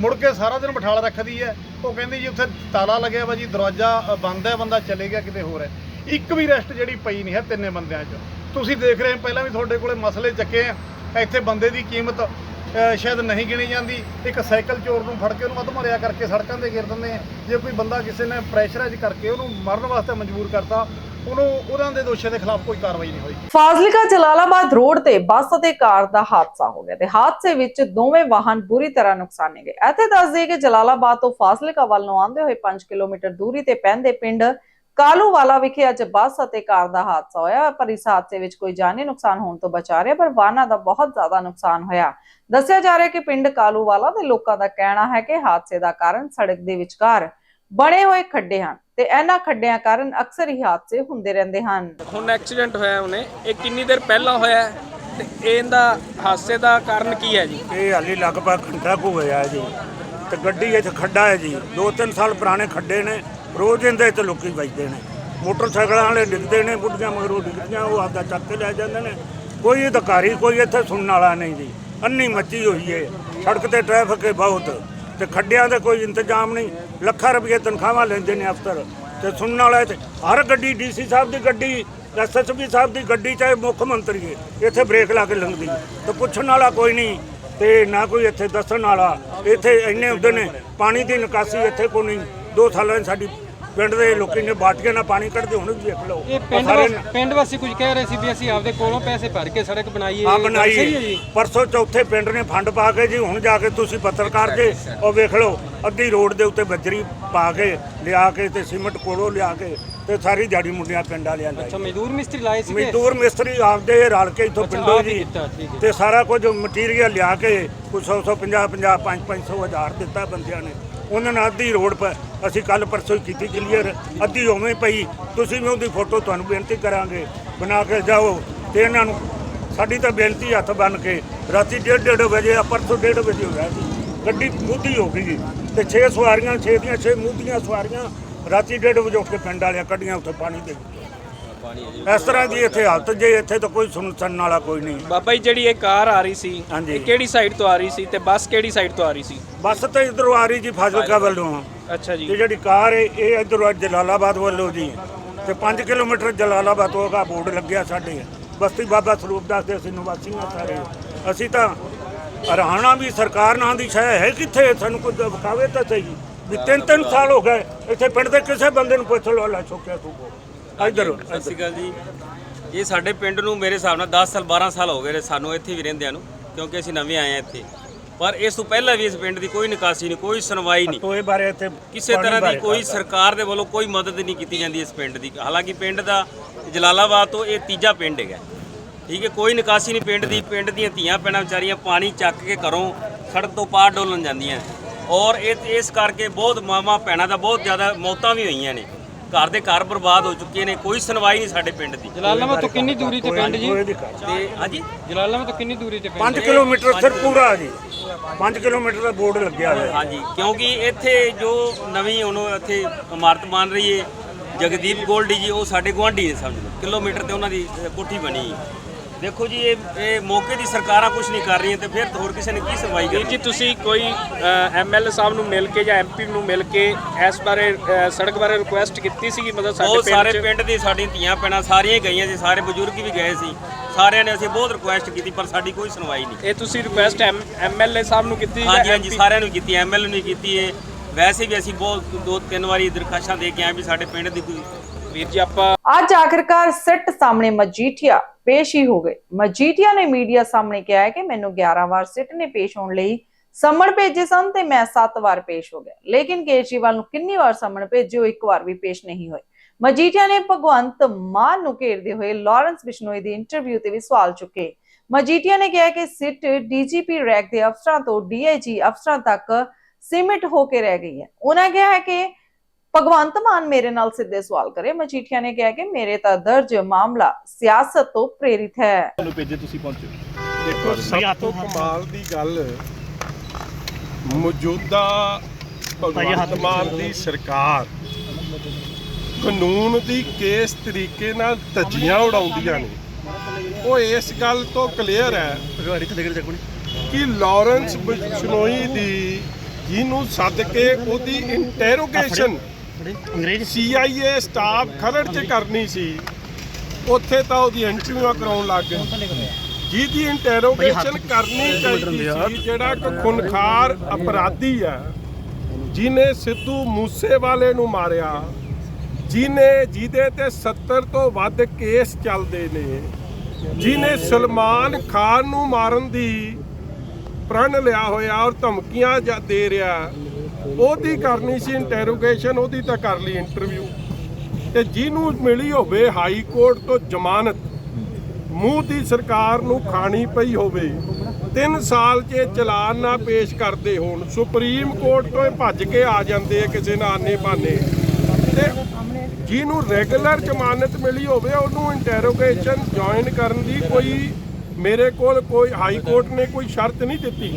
ਮੁੜ ਕੇ ਸਾਰਾ ਦਿਨ ਬਿਠਾਲ ਰੱਖਦੀ ਹੈ। ਉਹ ਕਹਿੰਦੀ ਜੀ, ਉੱਥੇ ਤਾਲਾ ਲੱਗਿਆ ਵਾ ਜੀ, ਦਰਵਾਜ਼ਾ ਬੰਦ ਹੈ, ਬੰਦਾ ਚਲੇ ਗਿਆ, ਕਿਤੇ ਹੋਰ ਹੈ। ਇੱਕ ਵੀ ਰੈਸਟ ਜਿਹੜੀ ਪਈ ਨਹੀਂ ਹੈ ਤਿੰਨੇ ਬੰਦਿਆਂ 'ਚ। ਤੁਸੀਂ ਦੇਖ ਰਹੇ ਪਹਿਲਾਂ ਵੀ ਤੁਹਾਡੇ ਕੋਲੇ ਮਸਲੇ ਚੱਕੇ ਆ। ਇੱਥੇ ਬੰਦੇ ਦੀ ਕੀਮਤ ਸ਼ਾਇਦ ਨਹੀਂ ਗਿਣੀ ਜਾਂਦੀ। ਇੱਕ ਸਾਈਕਲ ਚੋਰ ਨੂੰ ਫੜ ਕੇ ਉਹਨੂੰ ਅਧਮਰਿਆ ਕਰਕੇ ਸੜਕਾਂ ਤੇ ਗਿਰ ਦਿੰਦੇ ਆ। ਜੇ ਕੋਈ ਬੰਦਾ ਕਿਸੇ ਨੇ ਪ੍ਰੈਸ਼ਰਾਈਜ਼ ਕਰਕੇ ਉਹਨੂੰ ਮਰਨ ਵਾਸਤੇ ਮਜਬੂਰ ਕਰਤਾ ਉਹਨੂੰ ਉਹਨਾਂ ਦੇ ਦੋਸ਼ੀਆਂ ਦੇ ਖਿਲਾਫ ਕੋਈ ਕਾਰਵਾਈ ਨਹੀਂ ਹੋਈ। ਫਾਜ਼ਿਲਕਾ ਜਲਾਲਾਬਾਦ ਰੋਡ ਤੇ ਬੱਸ ਅਤੇ ਕਾਰ ਦਾ ਹਾਦਸਾ ਹੋ ਗਿਆ ਤੇ ਹਾਦਸੇ ਵਿੱਚ ਦੋਵੇਂ ਵਾਹਨ ਬੁਰੀ ਤਰ੍ਹਾਂ ਨੁਕਸਾਨੇ ਗਏ। ਇੱਥੇ ਦੱਸ ਦਈਏ ਕਿ ਜਲਾਲਾਬਾਦ ਤੋਂ ਫਾਜ਼ਿਲਕਾ ਵੱਲ ਨੂੰ ਆਉਂਦੇ ਹੋਏ 5 ਕਿਲੋਮੀਟਰ ਦੂਰੀ ਤੇ ਪੈਂਦੇ ਪਿੰਡ ਕਾਲੂਵਾਲਾ ਵਿਖੇ ਅੱਜ ਬੱਸ ਅਤੇ ਕਾਰ ਦਾ ਹਾਦਸਾ ਹੋਇਆ, ਪਰ ਇਸ ਹਾਦਸੇ ਵਿੱਚ ਕੋਈ ਜਾਨੀ ਨੁਕਸਾਨ ਹੋਣ ਤੋਂ ਬਚਾ ਰਿਹਾ, ਪਰ ਵਾਹਨਾਂ ਦਾ ਬਹੁਤ ਜ਼ਿਆਦਾ ਨੁਕਸਾਨ ਹੋਇਆ। ਦੱਸਿਆ ਜਾ ਰਿਹਾ ਕਿ ਪਿੰਡ ਕਾਲੂਵਾਲਾ ਦੇ ਲੋਕਾਂ ਦਾ ਕਹਿਣਾ ਹੈ ਕਿ ਹਾਦਸੇ ਦਾ ਕਾਰਨ ਸੜਕ ਦੇ ਵਿਚਕਾਰ ਬਣੇ ਹੋਏ ਖੱਡੇ ਹਨ। ਤੇ ਇਹਨਾਂ ਖੱਡਿਆਂ ਕਾਰਨ ਅਕਸਰ ਹੀ ਹਾਦਸੇ ਹੁੰਦੇ ਰਹਿੰਦੇ ਹਨ। ਹੁਣ ਐਕਸੀਡੈਂਟ ਹੋਇਆ ਉਹਨੇ। ਇਹ ਕਿੰਨੀ ਦੇਰ ਪਹਿਲਾਂ ਹੋਇਆ ਹੈ ਤੇ ਇਹਦਾ ਹਾਦਸੇ ਦਾ ਕਾਰਨ ਕੀ ਹੈ ਜੀ? ਇਹ ਹਾਲੀ ਲਗਭਗ ਘੰਟਾ ਕੁ ਹੋਇਆ ਹੈ ਜੀ। ਤੇ ਗੱਡੀ ਇੱਥੇ ਖੱਡਾ ਹੈ ਜੀ। ਦੋ ਤਿੰਨ ਸਾਲ ਪੁਰਾਣੇ ਖੱਡੇ ਨੇ। ਰੋਜ਼ ਇਹਦੇ ਤੇ ਲੋਕੀ ਵੱਜਦੇ ਨੇ। ਮੋਟਰਸਾਈਕਲਾਂ ਵਾਲੇ ਡਿੱਗਦੇ ਨੇ ਬੁੱਢੀਆਂ ਮਗਰੋਂ ਡਿੱਗਦੀਆਂ ਉਹ ਆਪਦਾ ਚੱਕ ਕੇ ਲੈ ਜਾਂਦੇ ਨੇ। ਕੋਈ ਅਧਿਕਾਰੀ ਕੋਈ ਇੱਥੇ ਸੁਣਨ ਵਾਲਾ ਨਹੀਂ ਜੀ। ਅੰਨੀ ਮੱਚੀ ਹੋਈ ਹੈ। ਸੜਕ ਤੇ ਟ੍ਰੈਫਿਕ ਹੈ ਬਹੁਤ। ਤੇ ਖੱਡਿਆਂ ਦਾ ਕੋਈ ਇੰਤਜ਼ਾਮ ਨਹੀਂ। ਲੱਖਾਂ ਰੁਪਏ ਤਨਖਾਹਾਂ ਲੈਂਦੇ ਨੇ ਅਫਸਰ। ਤੇ ਸੁਣਨ ਵਾਲਾ ਤੇ ਹਰ ਗੱਡੀ ਡੀਸੀ ਸਾਹਿਬ ਦੀ ਗੱਡੀ ਐਸਐਸਪੀ ਸਾਹਿਬ ਦੀ ਗੱਡੀ, ਚਾਹੇ ਮੁੱਖ ਮੰਤਰੀ ਹੈ ਇੱਥੇ ਬ੍ਰੇਕ ਲਾ ਕੇ ਲੰਘਦੀ ਤੇ ਪੁੱਛਣ ਵਾਲਾ ਕੋਈ ਨਹੀਂ, ਤੇ ਨਾ ਕੋਈ ਇੱਥੇ ਦੱਸਣ ਵਾਲਾ। ਇੱਥੇ ਇੰਨੇ ਹੁੰਦੇ ਨੇ, ਪਾਣੀ ਦੀ ਨਿਕਾਸੀ ਇੱਥੇ ਕੋਈ ਨਹੀਂ। ਦੋ ਸਾਲਾਂ 'ਚ ਸਾਡੀ ਪਿੰਡ ਦੇ ਲੋਕੀ ਨੇ ਬਾਟੀਆਂ ਨਾਲ ਪਾਣੀ ਕੱਢਦੇ ਹੁਣ ਵੀ ਦੇਖ ਲਓ। ਇਹ ਪਿੰਡ ਸਾਰੇ ਵਾਸੀ ਪਿੰਡ ਵਾਸੀ ਕੁਝ ਕਹਿ ਰਹੇ ਸੀ ਵੀ ਅਸੀਂ ਆਪਦੇ ਕੋਲੋਂ ਪੈਸੇ ਭਰ ਕੇ ਸੜਕ ਬਣਾਈਏ। ਹਾਂ ਇਹ ਗੱਲ ਸਹੀ ਹੈ ਬਣਾਈ ਜੀ। ਪਰਸੋਂ ਚੌਥੇ ਪਿੰਡ ਨੇ ਫੰਡ ਪਾ ਕੇ ਜੀ ਹੁਣ ਜਾ ਕੇ ਤੁਸੀਂ ਪੱਤਰਕਾਰ ਜੇ ਉਹ ਵੇਖ ਲਓ ਅੱਧੀ ਰੋਡ ਦੇ ਉੱਤੇ ਬੱਜਰੀ ਪਾ ਕੇ ਲਿਆ ਕੇ ਤੇ ਸੀਮਟ ਕੋਲੋਂ ਲਿਆ ਕੇ ਤੇ ਸਾਰੀ ਦਿਹਾੜੀ ਮੁੰਡਿਆਂ ਪਿੰਡਾਂ ਲਿਆਂਦਾ ਅੱਛਾ ਮਜ਼ਦੂਰ ਮਿਸਤਰੀ ਲਾਏ ਸੀਗੇ? ਮਜ਼ਦੂਰ ਮਿਸਤਰੀ ਆਪਦੇ ਰਲ ਕੇ ਇੱਥੋਂ ਅੱਛਾ, ਪਿੰਡੋਂ ਆਪ ਹੀ ਜੀ। ਕੀਤਾ, ਠੀਕ ਹੈ। ਤੇ ਸਾਰਾ ਕੁਝ ਮਟੀਰੀਅਲ ਲਿਆ ਕੇ 100 100 50 50 5 500 ਹਜ਼ਾਰ ਦਿੱਤਾ ਬੰਦਿਆਂ ਨੇ। ਉਹਨਾਂ ਨੇ ਅੱਧੀ ਰੋਡ ਪਰ ਅਸੀਂ ਕੱਲ ਪਰਸੋਂ ਹੀ ਕੀਤੀ ਕਲੀਅਰ ਅੱਧੀ ਉਵੇਂ ਪਈ। ਤੁਸੀਂ ਵੀ ਉਹਦੀ ਫੋਟੋ ਤੁਹਾਨੂੰ ਬੇਨਤੀ ਕਰਾਂਗੇ। ਬਣਾ ਕੇ ਜਾਓ। ਤੇ ਇਹਨਾਂ ਨੂੰ ਸਾਡੀ ਤਾਂ ਬੇਨਤੀ ਹੱਥ ਬੰਨ ਕੇ ਰਾਤੀ 1:30 ਵਜੇ ਆ, ਪਰਸੋਂ 1:30 ਵਜੇ ਹੋਇਆ ਸੀ। ਗੱਡੀ ਮੁੱਧੀ ਹੋ ਗਈ। ਜੀ ਤੇ 6 ਸਵਾਰੀਆਂ 6 ਦੀਆਂ 6 ਮੁੱਧੀਆਂ ਸਵਾਰੀਆਂ ਰਾਤੀ 1:30 ਵਜੇ ਉੱਠ ਕੇ ਪਿੰਡ ਵਾਲਿਆਂ ਕੱਢੀਆਂ ਉੱਥੇ ਪਾਣੀ ਦੇ ਵਿੱਚ। ਇਸ ਤਰ੍ਹਾਂ ਦੀ ਇੱਥੇ ਹਾਲਤ ਜੇ ਇੱਥੇ ਤਾਂ ਕੋਈ ਸੁਣ ਸੁਣਨ ਵਾਲਾ ਕੋਈ ਨਹੀਂ। ਬਾਬਾ ਜੀ ਜਿਹੜੀ ਇਹ ਕਾਰ ਆ ਰਹੀ ਸੀ ਹਾਂਜੀ। ਇਹ ਕਿਹੜੀ ਸਾਈਡ ਤੋਂ ਆ ਰਹੀ ਸੀ ਤੇ ਬੱਸ ਕਿਹੜੀ ਸਾਈਡ ਤੋਂ ਆ ਰਹੀ ਸੀ? ਬੱਸ ਤਾਂ ਇਧਰੋਂ ਆ ਰਹੀ ਜੀ ਫਾਜ਼ਿਲਕਾ ਵੱਲੋਂ। ਅੱਛਾ ਜੀ। ਤੇ ਜਿਹੜੀ ਕਾਰ ਹੈ ਇਹ ਇਧਰੋਂ ਜਲਾਲਾਬਾਦ ਵੱਲੋਂ ਜੀ। ਤੇ 5 ਕਿਲੋਮੀਟਰ ਜਲਾਲਾਬਾਦ ਤੋਂ ਦਾ ਬੋਰਡ ਲੱਗਿਆ ਸਾਡੇ। ਬਸਤੀ ਬਾਬਾ ਸਰੂਪ ਦਾਸ ਦੇ ਅਸੀਂ ਨਿਵਾਸੀਆਂ ਸਾਰੇ। ਅਸੀਂ ਤਾਂ ਹਰਿਆਣਾ ਵੀ ਸਰਕਾਰ ਨਾਂ ਦੀ ਸ਼ੈ ਹੈ ਕਿੱਥੇ? ਸਾਨੂੰ ਕੁਝ ਵਿਖਾਵੇ ਤਾਂ ਸਹੀ? ਵੀ ਤਿੰਨ ਤਿੰਨ ਸਾਲ ਹੋ ਗਏ ਇੱਥੇ ਪਿੰਡ ਦੇ ਕਿਸੇ ਬੰਦੇ ਨੂੰ ਪੁੱਛ ਲਓ ਲੈ ਚੁੱਕਿਆ ਤੂੰ ਇਧਰ ਸਤਿ ਸ਼੍ਰੀ ਅਕਾਲ ਜੀ। ਇਹ ਸਾਡੇ ਪਿੰਡ ਨੂੰ ਮੇਰੇ ਹਿਸਾਬ ਨਾਲ 10 ਸਾਲ 12 ਸਾਲ ਹੋ ਗਏ ਨੇ ਸਾਨੂੰ ਇੱਥੇ ਵੀ ਰਹਿੰਦਿਆਂ ਨੂੰ ਕਿਉਂਕਿ ਅਸੀਂ ਨਵੇਂ ਆਏ ਹਾਂ ਇੱਥੇ। ਪਰ ਇਸ ਤੋਂ ਪਹਿਲਾਂ ਵੀ ਇਸ ਪਿੰਡ ਦੀ ਕੋਈ ਨਿਕਾਸੀ ਨਹੀਂ ਕੋਈ ਸੁਣਵਾਈ ਨਹੀਂ। ਟੋਏ ਬਾਰੇ ਇੱਥੇ ਕਿਸੇ ਪਾਣੀ ਤਰ੍ਹਾਂ ਦੀ ਕੋਈ ਸਰਕਾਰ ਦੇ ਵੱਲੋਂ ਕੋਈ ਮਦਦ ਨਹੀਂ ਕੀਤੀ ਜਾਂਦੀ ਇਸ ਪਿੰਡ ਦੀ। ਹਾਲਾਂਕਿ ਪਿੰਡ ਦਾ ਜਲਾਲਾਬਾਦ ਤੋਂ ਇਹ ਤੀਜਾ ਪਿੰਡ ਹੈਗਾ। ਠੀਕ ਹੈ ਕੋਈ ਨਿਕਾਸੀ ਨਹੀਂ ਪਿੰਡ ਦੀ। ਪਿੰਡ ਦੀਆਂ ਧੀਆਂ ਪੈਣਾ ਵਿਚਾਰੀਆਂ ਪਾਣੀ ਚੱਕ ਕੇ ਘਰੋਂ ਸੜਕ ਤੋਂ ਪਾਰ ਡੋਲਣ ਜਾਂਦੀਆਂ। ਔਰ ਇਹ ਇਸ ਕਰਕੇ ਬਹੁਤ ਮਾਵਾਂ ਭੈਣਾਂ ਦਾ ਬਹੁਤ ਜ਼ਿਆਦਾ ਮੌਤਾਂ ਵੀ ਹੋਈਆਂ ਨੇ। ਘਰ ਦੇ ਘਰ ਬਰਬਾਦ ਹੋ ਚੁੱਕੇ ਨੇ ਕੋਈ ਸੁਣਵਾਈ ਨਹੀਂ ਸਾਡੇ ਪਿੰਡ ਦੀ। ਜਲਾਲਾਬਾਦ ਤੋਂ ਕਿੰਨੀ ਦੂਰੀ ਤੇ ਪਿੰਡ ਜੀ? ਤੇ ਹਾਂਜੀ? ਜਲਾਲਾਬਾਦ ਤੋਂ ਕਿੰਨੀ ਦੂਰੀ ਤੇ ਪਿੰਡ? 5 ਕਿਲੋਮੀਟਰ ਸਿਰ ਪੂਰਾ ਜੀ। 5 ਕਿਲੋਮੀਟਰ ਦਾ ਬੋਰਡ ਲੱਗਿਆ ਹੋਇਆ ਹਾਂਜੀ ਕਿਉਂਕਿ ਇੱਥੇ ਜੋ ਨਵੀਂ ਹੁਣ ਇੱਥੇ ਇਮਾਰਤ ਬਣ ਰਹੀ ਹੈ ਜਗਦੀਪ ਗੋਲਡੀ ਜੀ ਉਹ ਸਾਡੇ ਗੁਆਂਢੀ ਨੇ ਸਮਝ ਲਓ। ਕਿਲੋਮੀਟਰ ਤੇ ਉਹਨਾਂ ਦੀ ਕੋਠੀ ਬਣੀ ਹੈ। ਦੇਖੋ ਜੀ ਇਹ ਇਹ ਮੌਕੇ ਦੀ ਸਰਕਾਰਾਂ ਕੁਝ ਨਹੀਂ ਕਰ ਰਹੀਆਂ ਤੇ ਫਿਰ ਹੋਰ ਕਿਸੇ ਨੇ ਕੀ ਸੁਣਵਾਈ ਵੀਰ ਕਰਨੀ? ਜੀ ਤੁਸੀਂ ਕੋਈ ਐਮਐਲਏ ਸਾਹਿਬ ਨੂੰ ਮਿਲ ਕੇ ਜਾਂ ਐਮਪੀ ਨੂੰ ਮਿਲ ਕੇ ਇਸ ਬਾਰੇ ਅ, ਸੜਕ ਬਾਰੇ ਰਿਕੁਐਸਟ ਕੀਤੀ ਸੀ ਮਤਲਬ ਸਾਡੇ ਬਹੁਤ ਸਾਰੇ ਪਿੰਡ 'ਚ? ਪਿੰਡ ਦੀ ਸਾਡੀਆਂ ਧੀਆਂ ਪੈਣਾ ਸਾਰੀਆਂ ਹੀ ਗਈਆਂ ਸੀ ਸਾਰੇ ਬਜ਼ੁਰਗ ਵੀ ਗਏ ਸੀ। ਸਾਰਿਆਂ ਨੇ ਅਸੀਂ ਬਹੁਤ ਰਿਕੁਐਸਟ ਕੀਤੀ ਪਰ ਸਾਡੀ ਕੋਈ ਸੁਣਵਾਈ ਨਹੀਂ। ਇਹ ਤੁਸੀਂ ਰਿਕੁਐਸਟ ਐਮਐਲਏ ਸਾਹਿਬ ਨੂੰ ਕੀਤੀ ਹਾਂਜੀ ਹਾਂਜੀ MP? ਸਾਰਿਆਂ ਨੂੰ ਕੀਤੀ ਐਮਐਲਏ ਨੂੰ ਕੀਤੀ ਹੈ ਵੈਸੇ ਵੀ ਅਸੀਂ ਬਹੁਤ ਦੋ ਤਿੰਨ ਵਾਰੀ ਦਰਖਾਸ਼ਾਂ ਦੇ ਕੇ ਆਏ ਵੀ ਸਾਡੇ ਪਿੰਡ ਦੀ ਕੋਈ ਵੀਰ ਜੀ ਆਪਾਂ ਅੱਜ ਆਖਿਰਕਾਰ ਸਿੱਟ ਸਾਹਮਣੇ ਮਜੀਠੀਆ। ਪੇਸ਼ ਹੀ ਹੋ ਗਏ। ਮਜੀਠੀਆ ਨੇ ਮੀਡੀਆ ਸਾਹਮਣੇ ਕਿਹਾ ਹੈ ਕਿ ਮੈਨੂੰ 11 ਵਾਰ ਸਿੱਟ ਨੇ ਪੇਸ਼ ਹੋਣ ਲਈ ਸੰਮਣ ਭੇਜੇ ਸਨ ਤੇ ਮੈਂ 7 ਵਾਰ ਪੇਸ਼ ਹੋ ਗਿਆ। ਲੇਕਿਨ ਕੇਜਰੀਵਾਲ ਨੂੰ ਕਿੰਨੀ ਵਾਰ ਸੰਮਣ ਭੇਜੇ ਉਹ ਇੱਕ ਵਾਰ ਵੀ ਪੇਸ਼ ਨਹੀਂ ਹੋਏ। ਮਜੀਠੀਆ ਨੇ ਭਗਵੰਤ ਮਾਨ ਨੂੰ ਘੇਰਦੇ ਹੋਏ ਲਾਰੈਂਸ ਬਿਸ਼ਨੋਈ ਦੀ ਇੰਟਰਵਿਊ ਤੇ ਵੀ ਸਵਾਲ ਚੁੱਕੇ। ਮਜੀਠੀਆ ਨੇ ਕਿਹਾ ਕਿ ਸਿੱਟ ਡੀਜੀਪੀ ਰੈਂਕ ਦੇ ਅਫਸਰਾਂ ਤੋਂ ਡੀਆਈਜੀ ਅਫਸਰਾਂ ਤੱਕ ਸੀਮਿਤ ਹੋ ਕੇ ਰਹਿ ਗਈ ਹੈ। ਉਹਨਾਂ ਕਿਹਾ ਹੈ ਕਿ ਭਗਵੰਤ ਮਾਨ ਮੇਰੇ ਨਾਲ ਸਿੱਧੇ ਸਵਾਲ ਕਰੇ। ਮਜੀਠੀਆ ਨੇ ਕਿਹਾ ਕਿ ਮੇਰੇ ਤਾਂ ਦਰਜ ਮਾਮਲਾ ਸਿਆਸਤ ਤੋਂ ਪ੍ਰੇਰਿਤ ਹੈ। ਤੁਹਾਨੂੰ ਭੇਜੇ ਤੁਸੀਂ ਪਹੁੰਚੇ। ਦੇਖੋ ਸਭ ਤੋਂ ਕਮਾਲ ਦੀ ਗੱਲ ਮੌਜੂਦਾ ਭਗਵੰਤ ਮਾਨ ਦੀ ਸਰਕਾਰ ਕਾਨੂੰਨ ਦੀ ਕਿਸ ਤਰੀਕੇ ਨਾਲ ਧੱਜੀਆਂ ਉਡਾਉਂਦੀਆਂ ਨੇ। ਉਹ ਇਸ ਗੱਲ ਤੋਂ ਕਲੀਅਰ ਹੈ ਕਿ ਲਾਰੈਂਸ ਬਿਸ਼ਨੋਈ ਦੀ ਜਿਹਨੂੰ ਸੱਦ ਕੇ ਉਹਦੀ ਇੰਟਰੋਗੇਸ਼ਨ ਸੀਆਈਏ ਸਟਾਫ ਖਰੜ 'ਚ ਕਰਨੀ ਸੀ। ਉੱਥੇ ਤਾਂ ਉਹਦੀ ਇੰਟਰਵਿਊ ਕਰਾਉਣ ਲੱਗ ਗਏ। ਜਿਹਦੀ ਇੰਟਰੋਗੇਸ਼ਨ ਕਰਨੀ ਚਾਹੀਦੀ ਸੀ ਜਿਹੜਾ ਕਿ ਖੁਨਖਾਰ ਅਪਰਾਧੀ ਹੈ ਜਿਨੇ ਸਿੱਧੂ ਮੂਸੇਵਾਲੇ ਨੂੰ ਮਾਰਿਆ ਜਿਨੇ ਜਿਹਦੇ ਤੇ 70 ਤੋਂ ਵੱਧ ਕੇਸ ਚੱਲਦੇ ਨੇ ਜਿਨੇ ਸਲਮਾਨ ਖਾਨ ਨੂੰ ਮਾਰਨ ਦੀ ਪ੍ਰਣ ਲਿਆ ਹੋਇਆ ਔਰ ਧਮਕੀਆਂ ਦੇ ਰਿਹਾ ਉਹਦੀ ਕਰਨੀ ਸੀ ਇੰਟਰੋਗੇਸ਼ਨ ਉਹਦੀ ਤਾਂ ਕਰ ਲਈ ਇੰਟਰਵਿਊ ਤੇ ਜਿਹਨੂੰ ਮਿਲੀ ਹੋਵੇ ਹਾਈ ਕੋਰਟ ਤੋਂ ਜ਼ਮਾਨਤ, ਮੂੰਹ ਦੀ ਸਰਕਾਰ ਨੂੰ ਖਾਣੀ ਪਈ ਹੋਵੇ 3 ਸਾਲ 'ਚ ਚਲਾਨ ਨਾ ਪੇਸ਼ ਕਰਦੇ ਹੋਣ, ਸੁਪਰੀਮ ਕੋਰਟ ਤੋਂ ਇਹ ਭੱਜ ਕੇ ਆ ਜਾਂਦੇ ਆ ਕਿਸੇ ਨਾ ਆਨੇ ਬਾਨੇ। ਤੇ ਜਿਹਨੂੰ ਰੈਗੂਲਰ ਜ਼ਮਾਨਤ ਮਿਲੀ ਹੋਵੇ, ਉਹਨੂੰ ਇੰਟਰੋਗੇਸ਼ਨ ਜੁਆਇਨ ਕਰਨ ਦੀ ਕੋਈ ਮੇਰੇ ਕੋਲ ਕੋਈ ਹਾਈ ਕੋਰਟ ਨੇ ਕੋਈ ਸ਼ਰਤ ਨਹੀਂ ਦਿੱਤੀ।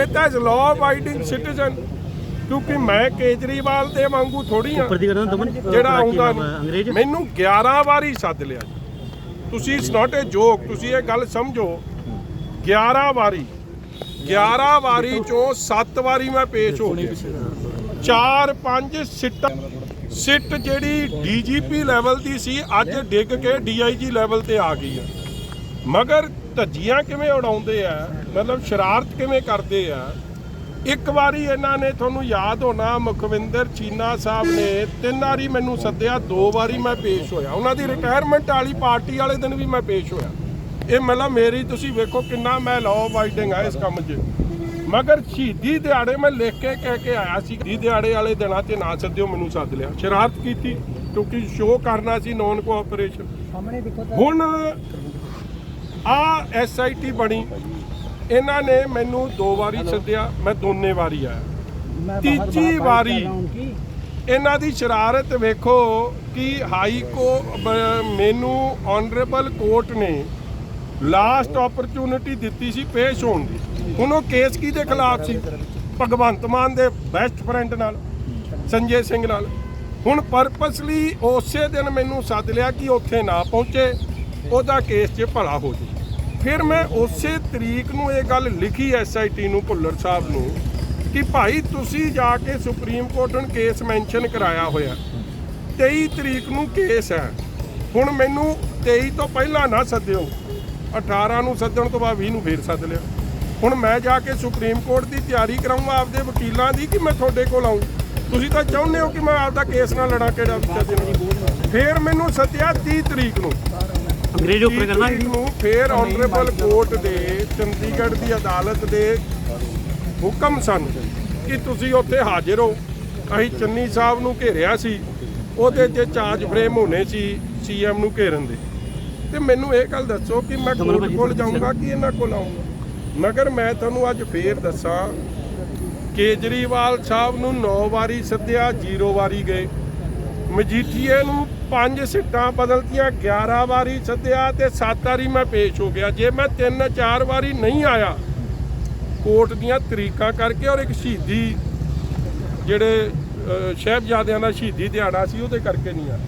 ਇਹ ਤਾਂ ਇਜ਼ ਲਾਅ ਅਬਾਈਡਿੰਗ ਸਿਟੀਜ਼ਨ ਕਿਉਂਕਿ ਮੈਂ ਕੇਜਰੀਵਾਲ ਦੇ ਵਾਂਗੂ ਥੋੜੀ ਆ ਜਿਹੜਾ ਆਉਂਦਾ। ਮੈਨੂੰ 11 ਵਾਰੀ ਸੱਦ ਲਿਆ ਜੀ। ਤੁਸੀਂ ਇਟਸ ਨਾਟ ਅ ਜੋਕ ਤੁਸੀਂ ਇਹ ਗੱਲ ਸਮਝੋ। 11 ਵਾਰੀ 11 ਵਾਰੀ ਚੋਂ 7 ਵਾਰੀ ਮੈਂ ਪੇਸ਼ ਹੋ ਗਿਆ। 4 5 ਸਿੱਟ ਸਿੱਟ ਜਿਹੜੀ ਡੀਜੀਪੀ ਲੈਵਲ ਦੀ ਸੀ ਅੱਜ ਡਿੱਗ ਕੇ ਡੀਆਈਜੀ ਲੈਵਲ ਤੇ ਆ ਗਈ ਆ। ਮਗਰ ਧੱਜੀਆਂ ਕਿਵੇਂ ਉਡਾਉਂਦੇ ਆ? ਮਤਲਬ ਸ਼ਰਾਰਤ ਕਿਵੇਂ ਕਰਦੇ ਆ? ਇੱਕ ਵਾਰੀ ਇਹਨਾਂ ਨੇ ਤੁਹਾਨੂੰ ਯਾਦ ਹੋਣਾ ਮੁਖਵਿੰਦਰ ਚੀਨਾ ਸਾਹਿਬ ਨੇ ਤਿੰਨ ਵਾਰੀ ਮੈਨੂੰ ਸੱਦਿਆ ਦੋ ਵਾਰੀ ਮੈਂ ਪੇਸ਼ ਹੋਇਆ। ਉਹਨਾਂ ਦੀ ਰਿਟਾਇਰਮੈਂਟ ਵਾਲੀ ਪਾਰਟੀ ਵਾਲੇ ਦਿਨ ਵੀ ਮੈਂ ਪੇਸ਼ ਹੋਇਆ। ਇਹ ਮਤਲਬ ਮੇਰੀ ਤੁਸੀਂ ਵੇਖੋ ਕਿੰਨਾ ਮੈਂ ਲਾਅ ਅਬਾਈਡਿੰਗ ਆ ਇਸ ਕੰਮ 'ਚ। ਮਗਰ ਸ਼ਹੀਦੀ ਦਿਹਾੜੇ ਮੈਂ ਲਿਖ ਕੇ ਕਹਿ ਕੇ ਆਇਆ ਸੀ ਸ਼ਹੀਦੀ ਦਿਹਾੜੇ ਵਾਲੇ ਦਿਨਾਂ 'ਤੇ ਨਾ ਸੱਦਿਓ ਮੈਨੂੰ ਸੱਦ ਲਿਆ। ਸ਼ਰਾਰਤ ਕੀਤੀ ਕਿਉਂਕਿ ਸ਼ੋਅ ਕਰਨਾ ਸੀ ਨੌਨ ਕੋਆਪਰੇਸ਼ਨ ਹੁਣ ਆ ਐਸਆਈਟੀ ਬਣੀ। ਇਹਨਾਂ ਨੇ ਮੈਨੂੰ ਦੋ ਵਾਰੀ ਸੱਦਿਆ ਮੈਂ ਦੋਨੇ ਵਾਰੀ ਆਇਆ। ਤੀਜੀ ਵਾਰੀ ਇਹਨਾਂ ਦੀ ਸ਼ਰਾਰਤ ਵੇਖੋ ਕਿ ਹਾਈ ਕੋ ਮੈਨੂੰ ਆਨਰੇਬਲ ਕੋਰਟ ਨੇ ਲਾਸਟ ਓਪਰਚੁਨਿਟੀ ਦਿੱਤੀ ਸੀ ਪੇਸ਼ ਹੋਣ ਦੀ। ਹੁਣ ਉਹ ਕੇਸ ਕਿਹਦੇ ਖਿਲਾਫ ਸੀ? ਭਗਵੰਤ ਮਾਨ ਦੇ ਬੈਸਟ ਫਰੈਂਡ ਨਾਲ ਸੰਜੇ ਸਿੰਘ ਨਾਲ। ਹੁਣ ਪਰਪਸਲੀ ਉਸੇ ਦਿਨ ਮੈਨੂੰ ਸੱਦ ਲਿਆ ਕਿ ਉੱਥੇ ਨਾ ਪਹੁੰਚੇ ਉਹਦਾ ਕੇਸ 'ਚ ਭਲਾ ਹੋ ਜੇ ਫਿਰ ਮੈਂ ਉਸੇ ਤਰੀਕ ਨੂੰ ਇਹ ਗੱਲ ਲਿਖੀ ਐਸਆਈਟੀ ਨੂੰ, ਭੁੱਲਰ ਸਾਹਿਬ ਨੂੰ, ਕਿ ਭਾਈ ਤੁਸੀਂ ਜਾ ਕੇ ਸੁਪਰੀਮ ਕੋਰਟ ਨੂੰ ਕੇਸ ਮੈਂਸ਼ਨ ਕਰਾਇਆ ਹੋਇਆ। 23 ਤਰੀਕ ਨੂੰ ਕੇਸ ਹੈ। ਹੁਣ ਮੈਨੂੰ 23 ਤੋਂ ਪਹਿਲਾਂ ਨਾ ਸੱਦਿਓ। 18 ਨੂੰ ਸੱਦਣ ਤੋਂ ਬਾਅਦ 20 ਨੂੰ ਫੇਰ ਸੱਦ ਲਿਆ ਹੁਣ ਮੈਂ ਜਾ ਕੇ ਸੁਪਰੀਮ ਕੋਰਟ ਦੀ ਤਿਆਰੀ ਕਰਾਉਂਗਾ ਆਪਦੇ ਵਕੀਲਾਂ ਦੀ ਕਿ ਮੈਂ ਤੁਹਾਡੇ ਕੋਲ ਆਉਂ ਤੁਸੀਂ ਤਾਂ ਚਾਹੁੰਦੇ ਹੋ ਕਿ ਮੈਂ ਆਪਦਾ ਕੇਸ ਨਾਲ ਲੜਾਂ ਕਿਹੜਾ ਵਿਚਾਰ ਦੇ ਮੈਨੂੰ ਸੱਦਿਆ 30 ਤਰੀਕ ਨੂੰ। ਅੰਗਰੇਜ਼ ਉੱਪਰ ਕਰਨਾ। ਨੂੰ ਫੇਰ ਆਨਰੇਬਲ ਕੋਰਟ ਦੇ ਚੰਡੀਗੜ੍ਹ ਦੀ ਅਦਾਲਤ ਦੇ ਹੁਕਮ ਸਨ ਕਿ ਤੁਸੀਂ ਉੱਥੇ ਹਾਜ਼ਰ ਹੋ। ਅਸੀਂ ਚੰਨੀ ਸਾਹਿਬ ਨੂੰ ਘੇਰਿਆ ਸੀ। ਉਹਦੇ 'ਚ ਚਾਰਜ ਫਰੇਮ ਹੋਣੇ ਸੀ ਸੀਐਮ ਨੂੰ ਘੇਰਨ ਦੇ। ਤੇ ਮੈਨੂੰ ਇਹ ਗੱਲ ਦੱਸੋ ਕਿ ਮੈਂ ਕੋਰਟ ਕੋਲ ਜਾਊਂਗਾ ਕਿ ਇਹਨਾਂ ਕੋਲ ਆਊਂਗਾ? ਮਗਰ ਮੈਂ ਤੁਹਾਨੂੰ ਅੱਜ ਫੇਰ ਦੱਸਾਂ ਕੇਜਰੀਵਾਲ ਸਾਹਿਬ ਨੂੰ 9 ਵਾਰੀ ਸੱਦਿਆ 0 ਵਾਰੀ ਗਏ। ਮਜੀਠੀਏ ਨੂੰ 5 ਸੀਟਾਂ ਬਦਲਤੀਆਂ 11 ਵਾਰੀ ਸੱਦਿਆ ਤੇ 7 ਵਾਰੀ ਮੈਂ ਪੇਸ਼ ਹੋ ਗਿਆ। ਜੇ ਮੈਂ 3-4 ਵਾਰੀ ਨਹੀਂ ਆਇਆ ਕੋਰਟ ਦੀਆਂ ਤਰੀਕਾਂ ਕਰਕੇ ਔਰ ਇੱਕ ਸ਼ਹੀਦੀ ਜਿਹੜੇ ਸਾਹਿਬਜ਼ਾਦਿਆਂ ਦਾ ਸ਼ਹੀਦੀ ਦਿਹਾੜਾ ਸੀ ਉਹਦੇ ਕਰਕੇ ਨਹੀਂ ਆ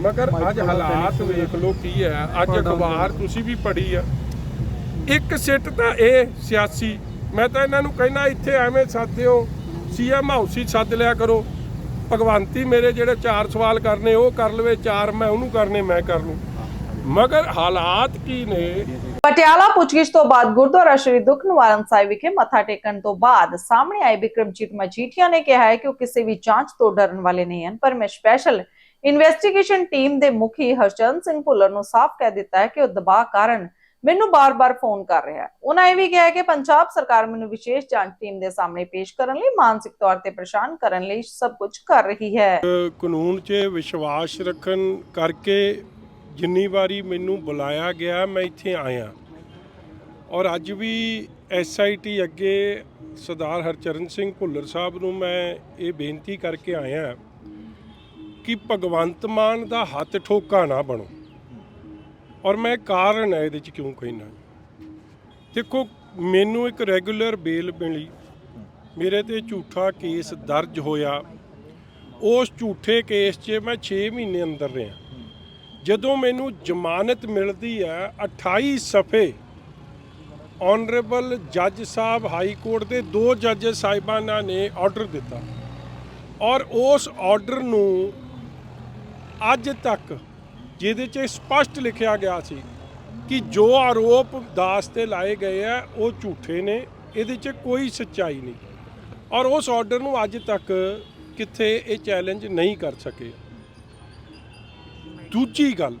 ਮਗਰ ਅੱਜ ਹਾਲਾਤ ਵੇਖ ਲਓ ਕੀ ਹੈ। ਅੱਜ ਅਖਬਾਰ ਤੁਸੀਂ ਵੀ ਪੜ੍ਹੀ ਆ। ਇੱਕ ਸਿੱਟ ਤਾਂ ਇਹ ਸਿਆਸੀ। ਮੈਂ ਤਾਂ ਇਹਨਾਂ ਨੂੰ ਕਹਿਣਾ ਇੱਥੇ ਐਵੇਂ ਸਾਥਿਓ ਸੀਐਮ ਹਾਊਸ ਹੀ ਸੱਦ ਲਿਆ ਕਰੋ। ਭਗਵੰਤੀ ਮੇਰੇ ਜਿਹੜੇ ਚਾਰ ਸਵਾਲ ਕਰਨੇ, ਉਹ ਕਰ ਲਵੇ, ਚਾਰ ਮੈਂ ਉਹਨੂੰ ਕਰਨੇ, ਮੈਂ ਕਰ ਲੂੰ। ਮਗਰ ਹਾਲਾਤ ਕੀ ਨੇ? ਪਟਿਆਲਾ ਪੁੱਛਗਿੱਛ ਤੋਂ ਬਾਅਦ ਗੁਰਦੁਆਰਾ ਸ਼੍ਰੀ ਦੁੱਖ ਨਿਵਾਰਨ ਸਾਹਿਬ ਵਿਖੇ ਮੱਥਾ ਟੇਕਣ ਤੋਂ ਬਾਅਦ ਸਾਹਮਣੇ ਆਏ ਬਿਕਰਮਜੀਤ ਮਜੀਠੀਆ ਨੇ ਕਿਹਾ ਹੈ ਕਿ ਉਹ ਕਿਸੇ ਵੀ ਜਾਂਚ ਤੋਂ ਡਰਨ ਵਾਲੇ ਨਹੀਂ ਹਨ, ਪਰ ਮੈਂ ਸਪੈਸ਼ਲ ਇਨਵੈਸਟੀਗੇਸ਼ਨ ਟੀਮ ਦੇ ਮੁਖੀ ਹਰਚੰਦ ਸਿੰਘ ਭੁੱਲਰ ਨੂੰ ਸਾਫ਼ ਕਹਿ ਦਿੱਤਾ ਹੈ ਕਿ ਉਹ ਦਬਾਅ ਕਾਰਨ ਮੈਨੂੰ ਬਾਰ-ਬਾਰ ਫੋਨ ਕਰ ਰਿਹਾ ਹੈ। ਉਹਨਾਂ ਇਹ ਵੀ ਕਿਹਾ ਕਿ ਪੰਜਾਬ ਸਰਕਾਰ ਮੈਨੂੰ ਵਿਸ਼ੇਸ਼ ਜਾਂਚ ਟੀਮ ਦੇ ਸਾਹਮਣੇ ਪੇਸ਼ ਕਰਨ ਲਈ ਮਾਨਸਿਕ ਤੌਰ ਤੇ ਪਰੇਸ਼ਾਨ ਕਰਨ ਲਈ ਸਭ ਕੁਝ ਕਰ ਰਹੀ ਹੈ। ਕਾਨੂੰਨ 'ਚ ਵਿਸ਼ਵਾਸ ਰੱਖਣ ਕਰਕੇ ਜਿੰਨੀ ਵਾਰੀ ਮੈਨੂੰ ਬੁਲਾਇਆ ਗਿਆ ਮੈਂ ਇੱਥੇ ਆਇਆ। ਔਰ ਅੱਜ ਵੀ ਐਸਆਈਟੀ ਅੱਗੇ ਸਰਦਾਰ ਹਰਚਰਨ ਸਿੰਘ ਭੁੱਲਰ ਸਾਹਿਬ ਨੂੰ ਮੈਂ ਇਹ ਬੇਨਤੀ ਕਰਕੇ ਆਇਆ ਕਿ ਭਗਵੰਤ ਮਾਨ ਦਾ ਹੱਥ ਠੋਕਾ ਨਾ ਬਣੋ। ਔਰ ਮੈਂ ਕਾਰਨ ਹੈ ਇਹਦੇ ਚ ਕਿਉਂ ਕਹਿਣਾ ਦੇਖੋ, ਮੈਨੂੰ ਇੱਕ ਰੈਗੂਲਰ ਬੇਲ ਮਿਲੀ। ਮੇਰੇ ਤੇ ਝੂਠਾ ਕੇਸ ਦਰਜ ਹੋਇਆ। ਉਸ ਝੂਠੇ ਕੇਸ 'ਚ ਮੈਂ 6 ਮਹੀਨੇ ਅੰਦਰ ਰਿਹਾ। ਜਦੋਂ ਮੈਨੂੰ ਜ਼ਮਾਨਤ ਮਿਲਦੀ ਹੈ 28 ਸਫੇ ਆਨਰੇਬਲ ਜੱਜ ਸਾਹਿਬ ਹਾਈ ਕੋਰਟ ਦੇ ਦੋ ਜੱਜ ਸਾਹਿਬਾਨਾਂ ਨੇ ਆਰਡਰ ਦਿੱਤਾ। ਔਰ ਉਸ ਆਰਡਰ ਨੂੰ ਅੱਜ ਤੱਕ ਜਿਹਦੇ 'ਚ ਸਪਸ਼ਟ ਲਿਖਿਆ ਗਿਆ ਸੀ ਕਿ ਜੋ ਆਰੋਪ ਦਾਸ ਤੇ ਲਾਏ ਗਏ ਆ, ਉਹ ਝੂਠੇ ਨੇ, ਇਹਦੇ 'ਚ ਕੋਈ ਸੱਚਾਈ ਨਹੀਂ। ਔਰ ਉਸ ਆਰਡਰ ਨੂੰ ਅੱਜ ਤੱਕ ਕਿੱਥੇ ਇਹ ਚੈਲੰਜ ਨਹੀਂ ਕਰ ਸਕੇ। ਦੂਜੀ ਗੱਲ,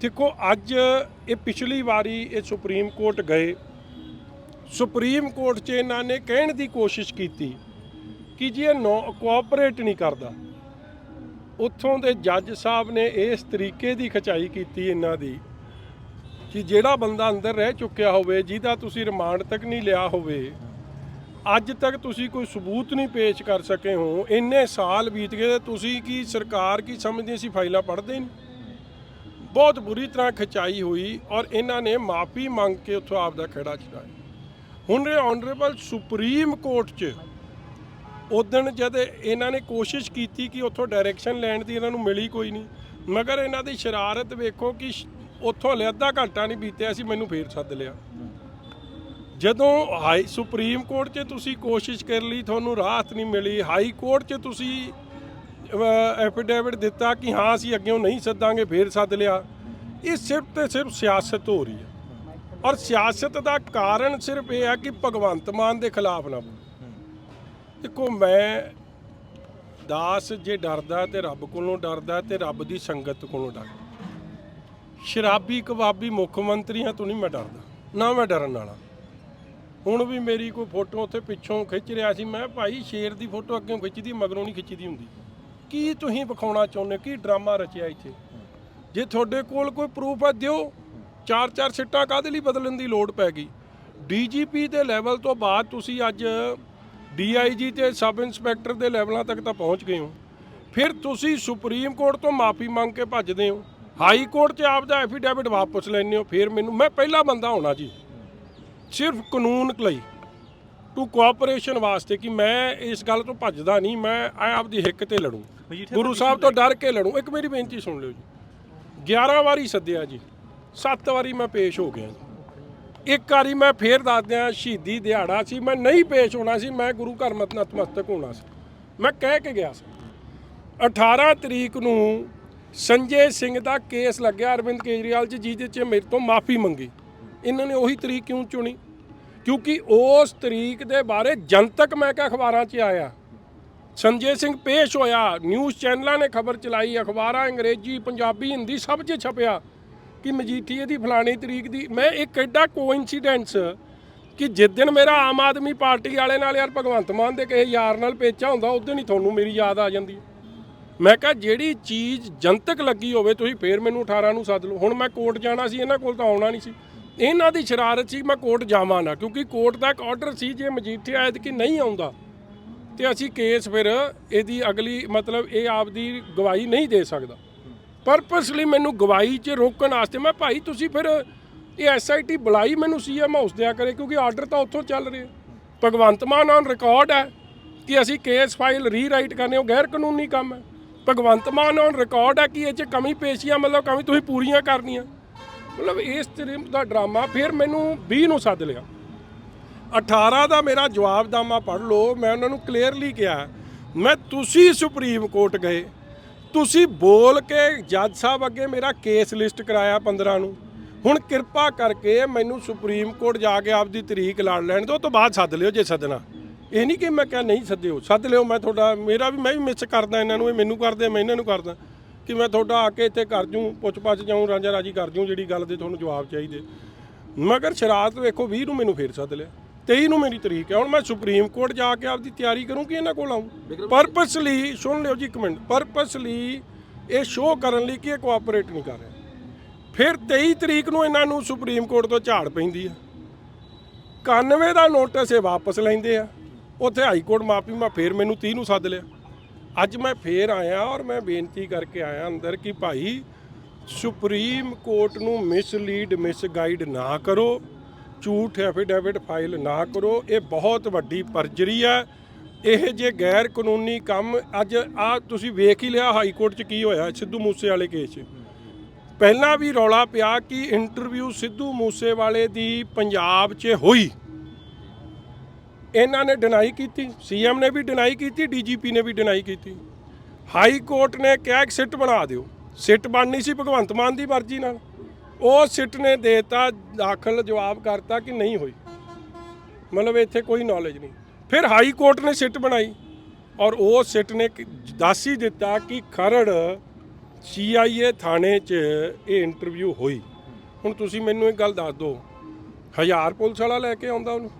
ਦੇਖੋ, ਅੱਜ ਇਹ ਪਿਛਲੀ ਵਾਰੀ ਇਹ ਸੁਪਰੀਮ ਕੋਰਟ ਗਏ। ਸੁਪਰੀਮ ਕੋਰਟ 'ਚ ਇਹਨਾਂ ਨੇ ਕਹਿਣ ਦੀ ਕੋਸ਼ਿਸ਼ ਕੀਤੀ ਕਿ ਜੀ ਇਹ ਨੋ ਕੋਆਪਰੇਟ ਨਹੀਂ ਕਰਦਾ। ਉੱਥੋਂ ਦੇ ਜੱਜ ਸਾਹਿਬ ਨੇ ਇਸ ਤਰੀਕੇ ਦੀ ਖਚਾਈ ਕੀਤੀ ਇਹਨਾਂ ਦੀ ਕਿ ਜਿਹੜਾ ਬੰਦਾ ਅੰਦਰ ਰਹਿ ਚੁੱਕਿਆ ਹੋਵੇ, ਜਿਹਦਾ ਤੁਸੀਂ ਰਿਮਾਂਡ ਤੱਕ ਨਹੀਂ ਲਿਆ ਹੋਵੇ, ਅੱਜ ਤੱਕ ਤੁਸੀਂ ਕੋਈ ਸਬੂਤ ਨਹੀਂ ਪੇਸ਼ ਕਰ ਸਕੇ ਹੋ, ਇੰਨੇ ਸਾਲ ਬੀਤ ਗਏ, ਤੁਸੀਂ ਕੀ ਸਰਕਾਰ ਕੀ ਸਮਝਦੀ ਸੀ, ਫਾਈਲਾਂ ਪੜ੍ਹਦੇ ਨਹੀਂ ਬਹੁਤ ਬੁਰੀ ਤਰ੍ਹਾਂ ਖਚਾਈ ਹੋਈ ਔਰ ਇਹਨਾਂ ਨੇ ਮਾਫੀ ਮੰਗ ਕੇ ਉੱਥੋਂ ਆਪ ਦਾ ਖੜਾ ਛਡਾਇਆ। ਹੁਣ ਇਹ ਆਨਰੇਬਲ ਸੁਪਰੀਮ ਕੋਰਟ 'ਚ ਉਦਣ ਜਦ ਇਹਨਾਂ ਨੇ ਕੋਸ਼ਿਸ਼ ਕੀਤੀ ਕਿ ਉੱਥੋਂ ਡਾਇਰੈਕਸ਼ਨ ਲੈਣ ਦੀ ਇਹਨਾਂ ਨੂੰ ਮਿਲੀ ਕੋਈ ਨਹੀਂ, ਮਗਰ ਇਹਨਾਂ ਦੀ ਸ਼ਰਾਰਤ ਵੇਖੋ ਕਿ ਸ਼- ਉੱਥੋਂ ਹਲੇ ਅੱਧਾ ਘੰਟਾ ਨਹੀਂ ਬੀਤਿਆ ਸੀ ਮੈਨੂੰ ਫੇਰ ਸੱਦ ਲਿਆ। ਜਦੋਂ ਹਾਈ ਸੁਪਰੀਮ ਕੋਰਟ 'ਚ ਤੁਸੀਂ ਕੋਸ਼ਿਸ਼ ਕਰ ਲਈ, ਤੁਹਾਨੂੰ ਰਾਹਤ ਨਹੀਂ ਮਿਲੀ, ਹਾਈ ਕੋਰਟ 'ਚ ਤੁਸੀਂ ਐਫੀਡੇਵਿਟ ਦਿੱਤਾ ਕਿ ਹਾਂ, ਅਸੀਂ ਅੱਗੇੋਂ ਨਹੀਂ ਸੱਦਾਂਗੇ, ਫੇਰ ਸੱਦ ਲਿਆ। ਇਹ ਸਿਰਫ ਤੇ ਸਿਰਫ ਸਿਆਸਤ ਹੋ ਰਹੀ ਹੈ। ਔਰ ਸਿਆਸਤ ਦਾ ਕਾਰਨ ਸਿਰਫ ਇਹ ਹੈ ਕਿ ਭਗਵੰਤ ਮਾਨ ਦੇ ਖਿਲਾਫ ਨਾ ਬੋਲੋ। ਦੇਖੋ, ਮੈਂ ਦਾਸ ਜੇ ਡਰਦਾ ਤੇ ਰੱਬ ਕੋਲੋਂ ਡਰਦਾ ਤੇ ਰੱਬ ਦੀ ਸੰਗਤ ਕੋਲੋਂ ਡਰਦਾ। ਸ਼ਰਾਬੀ, ਕਬਾਬੀ ਮੁੱਖ ਮੰਤਰੀਆਂ ਤੋਂ ਨਹੀਂ ਮੈਂ ਡਰਦਾ, ਨਾ ਮੈਂ ਡਰਨ ਵਾਲਾ। ਹੁਣ ਵੀ ਮੇਰੀ ਕੋਈ ਫੋਟੋ ਉੱਥੇ ਪਿੱਛੋਂ ਖਿੱਚ ਰਿਹਾ ਸੀ, ਮੈਂ ਭਾਈ ਸ਼ੇਰ ਦੀ ਫੋਟੋ ਅੱਗੇ ਖਿੱਚਦੀ, ਮਗਰੋਂ ਨਹੀਂ ਖਿੱਚਦੀ ਹੁੰਦੀ। ਕੀ ਤੁਸੀਂ ਵਿਖਾਉਣਾ ਚਾਹੁੰਦੇ ਹੋ? ਕੀ ਡਰਾਮਾ ਰਚਿਆ ਇੱਥੇ? ਜੇ ਤੁਹਾਡੇ ਕੋਲ ਕੋਈ ਪ੍ਰੂਫ ਹੈ, ਦਿਓ। ਚਾਰ ਚਾਰ ਸਿੱਟਾਂ ਕਾਹਦੇ ਲਈ ਬਦਲਣ ਦੀ ਲੋੜ ਪੈ ਗਈ? ਡੀਜੀਪੀ ਦੇ ਲੈਵਲ ਤੋਂ ਬਾਅਦ ਤੁਸੀਂ ਅੱਜ ਡੀਆਈਜੀ ਤੇ ਸਬ ਇੰਸਪੈਕਟਰ ਦੇ ਲੈਵਲਾਂ ਤੱਕ ਤਾਂ ਪਹੁੰਚ ਗਏ ਹੋ। ਫਿਰ ਤੁਸੀਂ ਸੁਪਰੀਮ ਕੋਰਟ ਤੋਂ ਮਾਫੀ ਮੰਗ ਕੇ ਭੱਜਦੇ ਹੋ। ਹਾਈ ਕੋਰਟ 'ਚ ਆਪ ਦਾ ਐਫੀਡੇਵਿਟ ਵਾਪਸ ਲੈਂਦੇ ਹੋ। ਫਿਰ ਮੈਨੂੰ ਮੈਂ ਪਹਿਲਾ ਬੰਦਾ ਹੋਣਾ ਜੀ। ਸਿਰਫ ਕਾਨੂੰਨ ਲਈ। ਟੂ ਕੋਆਪਰੇਸ਼ਨ ਵਾਸਤੇ ਕਿ ਮੈਂ ਇਸ ਗੱਲ ਤੋਂ ਭੱਜਦਾ ਨਹੀਂ ਮੈਂ ਆਪਦੀ ਹਿੱਕ ਤੇ ਲੜੂ। ਗੁਰੂ ਸਾਹਿਬ ਤੋਂ ਡਰ ਕੇ ਲੜੂ। ਇੱਕ ਮੇਰੀ ਬੇਨਤੀ ਸੁਣ ਲਿਓ ਜੀ। 11 ਵਾਰੀ ਸੱਦਿਆ ਜੀ। 7 ਵਾਰੀ ਮੈਂ ਪੇਸ਼ ਹੋ ਗਿਆ ਜੀ। ਇੱਕ ਵਾਰੀ ਮੈਂ ਫੇਰ ਦੱਸ ਦਿਆਂ, ਸ਼ਹੀਦੀ ਦਿਹਾੜਾ ਸੀ, ਮੈਂ ਨਹੀਂ ਪੇਸ਼ ਹੋਣਾ ਸੀ, ਮੈਂ ਗੁਰੂ ਘਰ ਨਤਮਸਤਕ ਹੋਣਾ ਸੀ। ਮੈਂ ਕਹਿ ਕੇ ਗਿਆ ਸੀ। 18 ਤਰੀਕ ਨੂੰ ਸੰਜੇ ਸਿੰਘ ਦਾ ਕੇਸ ਲੱਗਿਆ, ਅਰਵਿੰਦ ਕੇਜਰੀਵਾਲ ਜੀ, ਜਿਹਦੇ 'ਚ ਮੇਰੇ ਤੋਂ ਮਾਫੀ ਮੰਗੀ। ਇਹਨਾਂ ਨੇ ਉਹੀ ਤਰੀਕ ਕਿਉਂ ਚੁਣੀ? ਕਿਉਂਕਿ ਉਸ ਤਰੀਕ ਦੇ ਬਾਰੇ ਜਨਤਕ ਮੈਂ ਕਿਹਾ ਅਖਬਾਰਾਂ 'ਚ ਆਇਆ। ਸੰਜੇ ਸਿੰਘ ਪੇਸ਼ ਹੋਇਆ, ਨਿਊਜ਼ ਚੈਨਲਾਂ ਨੇ ਖਬਰ ਚਲਾਈ, ਅਖਬਾਰਾਂ, ਅੰਗਰੇਜ਼ੀ, ਪੰਜਾਬੀ, ਹਿੰਦੀ, ਸਭ 'ਚ ਛਪਿਆ। ਕਿ ਮਜੀਠੀਏ ਦੀ ਫਲਾਣੀ ਤਰੀਕ ਦੀ, ਮੈਂ ਇਹ ਕਿੱਡਾ ਕੋਇਨਸੀਡੈਂਸ ਕਿ ਜਿਸ ਦਿਨ ਮੇਰਾ ਆਮ ਆਦਮੀ ਪਾਰਟੀ ਵਾਲੇ ਨਾਲ ਯਾਰ ਭਗਵੰਤ ਮਾਨ ਦੇ ਕਿਸੇ ਯਾਰ ਨਾਲ ਪੇਚਾ ਹੁੰਦਾ, ਉਸ ਦਿਨ ਹੀ ਤੁਹਾਨੂੰ ਮੇਰੀ ਯਾਦ ਆ ਜਾਂਦੀ ਮੈਂ ਕਿਹਾ, ਜਿਹੜੀ ਚੀਜ਼ ਜਨਤਕ ਲੱਗੀ ਹੋਵੇ, ਤੁਸੀਂ ਫੇਰ ਮੈਨੂੰ 18 ਨੂੰ ਸੱਦ ਲਓ। ਹੁਣ ਮੈਂ ਕੋਰਟ ਜਾਣਾ ਸੀ, ਇਹਨਾਂ ਕੋਲ ਤਾਂ ਆਉਣਾ ਨਹੀਂ ਸੀ। ਇਹਨਾਂ ਦੀ ਸ਼ਰਾਰਤ ਸੀ, ਮੈਂ ਕੋਰਟ ਜਾਵਾਂ ਨਾ, ਕਿਉਂਕਿ ਕੋਰਟ ਦਾ ਇੱਕ ਆਰਡਰ ਸੀ, ਜੇ ਮਜੀਠੀਆ ਕਿ ਨਹੀਂ ਆਉਂਦਾ, ਤੇ ਅਸੀਂ ਕੇਸ ਫਿਰ ਇਹਦੀ ਅਗਲੀ ਮਤਲਬ ਇਹ ਆਪਦੀ ਗਵਾਹੀ ਨਹੀਂ ਦੇ ਸਕਦਾ। ਪਰਪਸਲੀ ਮੈਨੂੰ ਗਵਾਹੀ 'ਚ ਰੋਕਣ ਵਾਸਤੇ, ਮੈਂ ਭਾਈ ਤੁਸੀਂ ਫਿਰ ਇਹ ਐਸਆਈਟੀ ਬੁਲਾਈ ਮੈਨੂੰ ਸੀਐਮ ਹਾਊਸ ਦਿਆ ਕਰੇ, ਕਿਉਂਕਿ ਆਰਡਰ ਤਾਂ ਉੱਥੋਂ ਚੱਲ ਰਿਹਾ ਭਗਵੰਤ ਮਾਨ ਔਨ ਰਿਕਾਰਡ ਹੈ ਕਿ ਅਸੀਂ ਕੇਸ ਫਾਈਲ ਰੀਰਾਈਟ ਕਰਨੇ, ਉਹ ਗੈਰ ਕਾਨੂੰਨੀ ਕੰਮ ਹੈ। ਭਗਵੰਤ ਮਾਨ ਔਨ ਰਿਕਾਰਡ ਹੈ ਕਿ ਇਹ 'ਚ ਕਮੀ ਪੇਸ਼ੀਆਂ ਮਤਲਬ ਕਮੀ ਤੁਸੀਂ ਪੂਰੀਆਂ ਕਰਨੀਆਂ। ਮਤਲਬ ਇਸ ਤਰ੍ਹਾਂ ਦਾ ਡਰਾਮਾ ਫਿਰ ਮੈਨੂੰ 20 ਨੂੰ ਸੱਦ ਲਿਆ। 18 ਦਾ ਮੇਰਾ ਜਵਾਬਨਾਮਾ ਪੜ੍ਹ ਲਓ, ਮੈਂ ਉਹਨਾਂ ਨੂੰ ਕਲੀਅਰਲੀ ਕਿਹਾ, ਮੈਂ ਤੁਸੀਂ ਸੁਪਰੀਮ ਕੋਰਟ ਗਏ। ਤੁਸੀਂ ਬੋਲ ਕੇ ਜੱਜ ਸਾਹਿਬ ਅੱਗੇ ਮੇਰਾ ਕੇਸ ਲਿਸਟ ਕਰਾਇਆ 15 ਨੂੰ। ਹੁਣ ਕਿਰਪਾ ਕਰਕੇ ਮੈਨੂੰ ਸੁਪਰੀਮ ਕੋਰਟ ਜਾ ਕੇ ਆਪਦੀ ਤਰੀਕ ਲੜ ਲੈਣ ਦਿਓ, ਉਹ ਤੋਂ ਬਾਅਦ ਸੱਦ ਲਿਓ ਜੇ ਸੱਦਣਾ। ਇਹ ਨਹੀਂ ਕਿ ਮੈਂ ਕਿਹਾ ਨਹੀਂ ਸੱਦਿਓ, ਸੱਦ ਲਿਓ, ਮੈਂ ਤੁਹਾਡਾ, ਮੇਰਾ ਵੀ ਮੈਂ ਵੀ ਮਿਸ ਕਰਦਾ ਇਹਨਾਂ ਨੂੰ, ਇਹ ਮੈਨੂੰ ਕਰਦੇ, ਮੈਂ ਇਹਨਾਂ ਨੂੰ ਕਰਦਾ। ਕਿ ਮੈਂ ਤੁਹਾਡਾ ਆ ਕੇ ਇੱਥੇ ਕਰ ਜੂੰ ਪੁੱਛ ਪੱਛ ਜਾਊਂ ਰਾਂਝਾ ਰਾਜੀ ਕਰ ਜੂੰ, ਜਿਹੜੀ ਗੱਲ ਦੇ ਤੁਹਾਨੂੰ ਜਵਾਬ ਚਾਹੀਦੇ। ਮਗਰ ਸ਼ਰਾਰਤ ਵੇਖੋ 20 ਨੂੰ ਮੈਨੂੰ ਫੇਰ ਸੱਦ ਲਿਆ। 23 ਨੂੰ ਮੇਰੀ ਤਰੀਕ ਹੈ। ਹੁਣ ਮੈਂ ਸੁਪਰੀਮ ਕੋਰਟ ਜਾ ਕੇ ਆਪਦੀ ਤਿਆਰੀ ਕਰੂੰ ਕਿ ਇਹਨਾਂ ਕੋਲ ਆਉਂ ਪਰਪਸਲੀ ਸੁਣ ਲਿਓ ਜੀ ਇੱਕ ਮਿੰਟ। ਪਰਪਸਲੀ ਇਹ ਸ਼ੋਅ ਕਰਨ ਲਈ ਕਿ ਇਹ ਕੋਆਪਰੇਟ ਨਹੀਂ ਕਰ ਰਿਹਾ। ਫਿਰ 23 ਤਰੀਕ ਨੂੰ ਇਹਨਾਂ ਨੂੰ ਸੁਪਰੀਮ ਕੋਰਟ ਤੋਂ ਝਾੜ ਪੈਂਦੀ ਹੈ। 91 ਦਾ ਨੋਟਿਸ ਇਹ ਵਾਪਸ ਲੈਂਦੇ ਆ। ਉੱਥੇ ਹਾਈ ਕੋਰਟ ਮਾਫੀ ਮੈਂ ਫੇਰ ਮੈਨੂੰ 30 ਨੂੰ ਸੱਦ ਲਿਆ। ਅੱਜ ਮੈਂ ਫੇਰ ਆਇਆ ਔਰ ਮੈਂ ਬੇਨਤੀ ਕਰਕੇ ਆਇਆ ਅੰਦਰ ਕਿ ਭਾਈ ਸੁਪਰੀਮ ਕੋਰਟ ਨੂੰ ਮਿਸਲੀਡ ਮਿਸਗਾਈਡ ਨਾ ਕਰੋ। ਝੂਠ ਐਫੀਡੇਵਿਟ ਫਾਈਲ ਨਾ ਕਰੋ, ਇਹ ਬਹੁਤ ਵੱਡੀ ਪਰਜਰੀ ਹੈ। ਇਹ ਜੇ ਗੈਰ ਕਾਨੂੰਨੀ ਕੰਮ, ਅੱਜ ਆ ਤੁਸੀਂ ਵੇਖ ਹੀ ਲਿਆ ਹਾਈ ਕੋਰਟ 'ਚ ਕੀ ਹੋਇਆ, ਸਿੱਧੂ ਮੂਸੇ ਵਾਲੇ ਕੇਸ 'ਚ। ਪਹਿਲਾਂ ਵੀ ਰੌਲਾ ਪਿਆ ਕਿ ਇੰਟਰਵਿਊ ਸਿੱਧੂ ਮੂਸੇ ਵਾਲੇ ਦੀ ਪੰਜਾਬ 'ਚ ਹੋਈ। ਇਹਨਾਂ ਨੇ ਡਿਨਾਈ ਕੀਤੀ ਸੀਐਮ ਨੇ ਵੀ ਡਿਨਾਈ ਕੀਤੀ ਡੀਜੀਪੀ ਨੇ ਵੀ ਡਿਨਾਈ ਕੀਤੀ। ਹਾਈ ਕੋਰਟ ਨੇ ਕਿਹਾ ਕਿ ਸਿੱਟ ਬਣਾ ਦਿਓ। ਸਿੱਟ ਬਣਨੀ ਸੀ ਭਗਵੰਤ ਮਾਨ ਦੀ ਮਰਜ਼ੀ ਨਾਲ। ਉਹ ਸਿੱਟ ਨੇ ਦੇਤਾ, ਦਾਖਲ ਜਵਾਬ ਕਰਤਾ ਕਿ ਨਹੀਂ ਹੋਈ। ਮਤਲਬ ਇੱਥੇ ਕੋਈ ਨੌਲੇਜ ਨਹੀਂ। ਫਿਰ ਹਾਈ ਕੋਰਟ ਨੇ ਸਿੱਟ ਬਣਾਈ ਔਰ ਉਹ ਸਿੱਟ ਨੇ ਦੱਸ ਹੀ ਦਿੱਤਾ ਕਿ ਖਰੜ ਸੀਆਈਏ ਥਾਣੇ 'ਚ ਇਹ ਇੰਟਰਵਿਊ ਹੋਈ। ਹੁਣ ਤੁਸੀਂ ਮੈਨੂੰ ਇੱਕ ਗੱਲ ਦੱਸ ਦਿਓ, ਹਜ਼ਾਰ ਪੁਲਿਸ ਵਾਲਾ ਲੈ ਕੇ ਆਉਂਦਾ ਉਹਨੂੰ?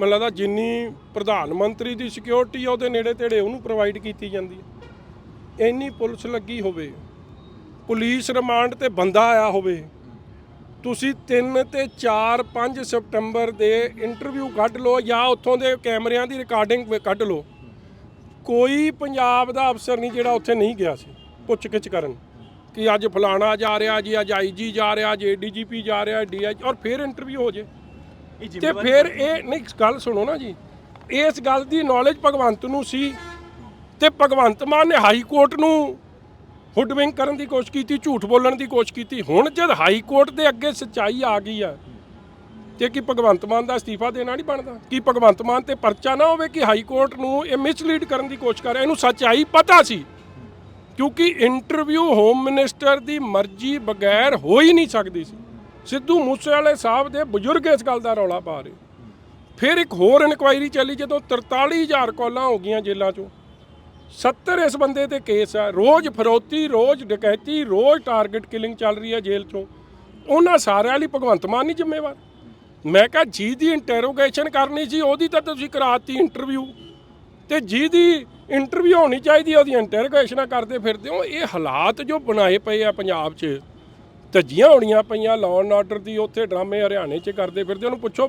ਮੈਨੂੰ ਲੱਗਦਾ ਜਿੰਨੀ ਪ੍ਰਧਾਨ ਮੰਤਰੀ ਦੀ ਸਿਕਿਉਰਿਟੀ ਆ, ਉਹਦੇ ਨੇੜੇ ਤੇੜੇ ਉਹਨੂੰ ਪ੍ਰੋਵਾਈਡ ਕੀਤੀ ਜਾਂਦੀ ਹੈ ਇੰਨੀ ਪੁਲਿਸ ਲੱਗੀ ਹੋਵੇ, ਪੁਲਿਸ ਰਿਮਾਂਡ ਤੇ ਬੰਦਾ ਆਇਆ ਹੋਵੇ ਤੁਸੀਂ 3 ਤੇ 4 5 ਸਤੰਬਰ ਦੇ ਇੰਟਰਵਿਊ ਕੱਢ ਲਓ ਜਾਂ ਉੱਥੋਂ ਦੇ ਕੈਮਰਿਆਂ ਦੀ ਰਿਕਾਰਡਿੰਗ ਕੱਢ ਲਓ। ਕੋਈ ਪੰਜਾਬ ਦਾ ਅਫਸਰ ਨਹੀਂ ਜਿਹੜਾ ਉੱਥੇ ਨਹੀਂ ਗਿਆ ਸੀ ਪੁੱਛ ਗਿੱਛ ਕਰਨ ਕਿ ਅੱਜ ਫਲਾਣਾ ਜਾ ਰਿਹਾ ਜੀ ਅੱਜ ਆਈਜੀ ਜਾ ਰਿਹਾ ਜੀ ਡੀਜੀਪੀ ਜਾ ਰਿਹਾ ਡੀਆਈ ਔਰ ਫਿਰ ਇੰਟਰਵਿਊ ਹੋ ਜੇ। ਤੇ ਫਿਰ ਇਹ ਨਹੀਂ ਗੱਲ ਸੁਣੋ ਨਾ ਜੀ। ਇਸ ਗੱਲ ਦੀ ਨੌਲੇਜ ਭਗਵੰਤ ਨੂੰ ਸੀ ਤੇ ਭਗਵੰਤ ਮਾਨ ਨੇ ਹਾਈ ਕੋਰਟ ਨੂੰ ਹੁੱਡਵਿੰਗ ਕਰਨ ਦੀ ਕੋਸ਼ਿਸ਼ ਕੀਤੀ, ਝੂਠ ਬੋਲਣ ਦੀ ਕੋਸ਼ਿਸ਼ ਕੀਤੀ। ਹੁਣ ਜਦ ਹਾਈ ਕੋਰਟ ਦੇ ਅੱਗੇ ਸੱਚਾਈ ਆ ਗਈ ਆ, ਤੇ ਕੀ ਭਗਵੰਤ ਮਾਨ ਦਾ ਅਸਤੀਫਾ ਦੇਣਾ ਨਹੀਂ ਬਣਦਾ? ਕੀ ਭਗਵੰਤ ਮਾਨ ਤੇ ਪਰਚਾ ਨਾ ਹੋਵੇ ਕਿ ਹਾਈ ਕੋਰਟ ਨੂੰ ਇਹ ਮਿਸਲੀਡ ਕਰਨ ਦੀ ਕੋਸ਼ਿਸ਼ ਕਰ ਰਿਹਾ? ਇਹਨੂੰ ਸੱਚਾਈ ਪਤਾ ਸੀ। ਕਿਉਂਕਿ ਇੰਟਰਵਿਊ ਹੋਮ ਮਿਨਿਸਟਰ ਦੀ ਮਰਜ਼ੀ ਬਗੈਰ ਹੋ ਹੀ ਨਹੀਂ ਸਕਦੀ ਸੀ। ਸਿੱਧੂ ਮੂਸੇਵਾਲੇ ਸਾਹਿਬ ਦੇ ਬਜ਼ੁਰਗ ਇਸ ਗੱਲ ਦਾ ਰੌਲਾ ਪਾ ਰਹੇ। ਫਿਰ ਇੱਕ ਹੋਰ ਇਨਕੁਆਇਰੀ ਚੱਲੀ, ਜਦੋਂ 43000 ਕਾਲਾਂ ਹੋ ਗਈਆਂ ਜੇਲ੍ਹਾਂ 'ਚੋਂ। 70 ਇਸ ਬੰਦੇ ਤੇ ਕੇਸ ਆ। ਰੋਜ਼ ਫਰੋਤੀ, ਰੋਜ਼ ਡਕੈਤੀ, ਰੋਜ਼ ਟਾਰਗੇਟ ਕਿਲਿੰਗ ਚੱਲ ਰਹੀ ਹੈ ਜੇਲ੍ਹ 'ਚੋਂ। ਉਹਨਾਂ ਸਾਰਿਆਂ ਲਈ ਭਗਵੰਤ ਮਾਨ ਨਹੀਂ ਜ਼ਿੰਮੇਵਾਰ। ਮੈਂ ਕਿਹਾ, ਜੀ ਦੀ ਇੰਟਰੋਗੇਸ਼ਨ ਕਰਨੀ ਸੀ, ਉਹਦੀ ਤਾਂ ਤੁਸੀਂ ਕਰਾਤੀ ਇੰਟਰਵਿਊ ਤੇ ਜਿਹਦੀ ਇੰਟਰਵਿਊ ਹੋਣੀ ਚਾਹੀਦੀ ਉਹਦੀ ਇੰਟਰੋਗੇਸ਼ਨਾਂ ਕਰਦੇ ਫਿਰਦੇ ਹੋ। ਇਹ ਹਾਲਾਤ ਜੋ ਬਣਾਏ ਪਏ ਆ ਪੰਜਾਬ 'ਚ, ਧੱਜੀਆਂ ਹੋਣੀਆਂ ਪਈਆਂ ਲਾਅ ਐਂਡ ਆਰਡਰ ਦੀ, ਉੱਥੇ ਡਰਾਮੇ ਹਰਿਆਣੇ 'ਚ ਕਰਦੇ ਫਿਰਦੇ ਉਹਨੂੰ ਪੁੱਛੋ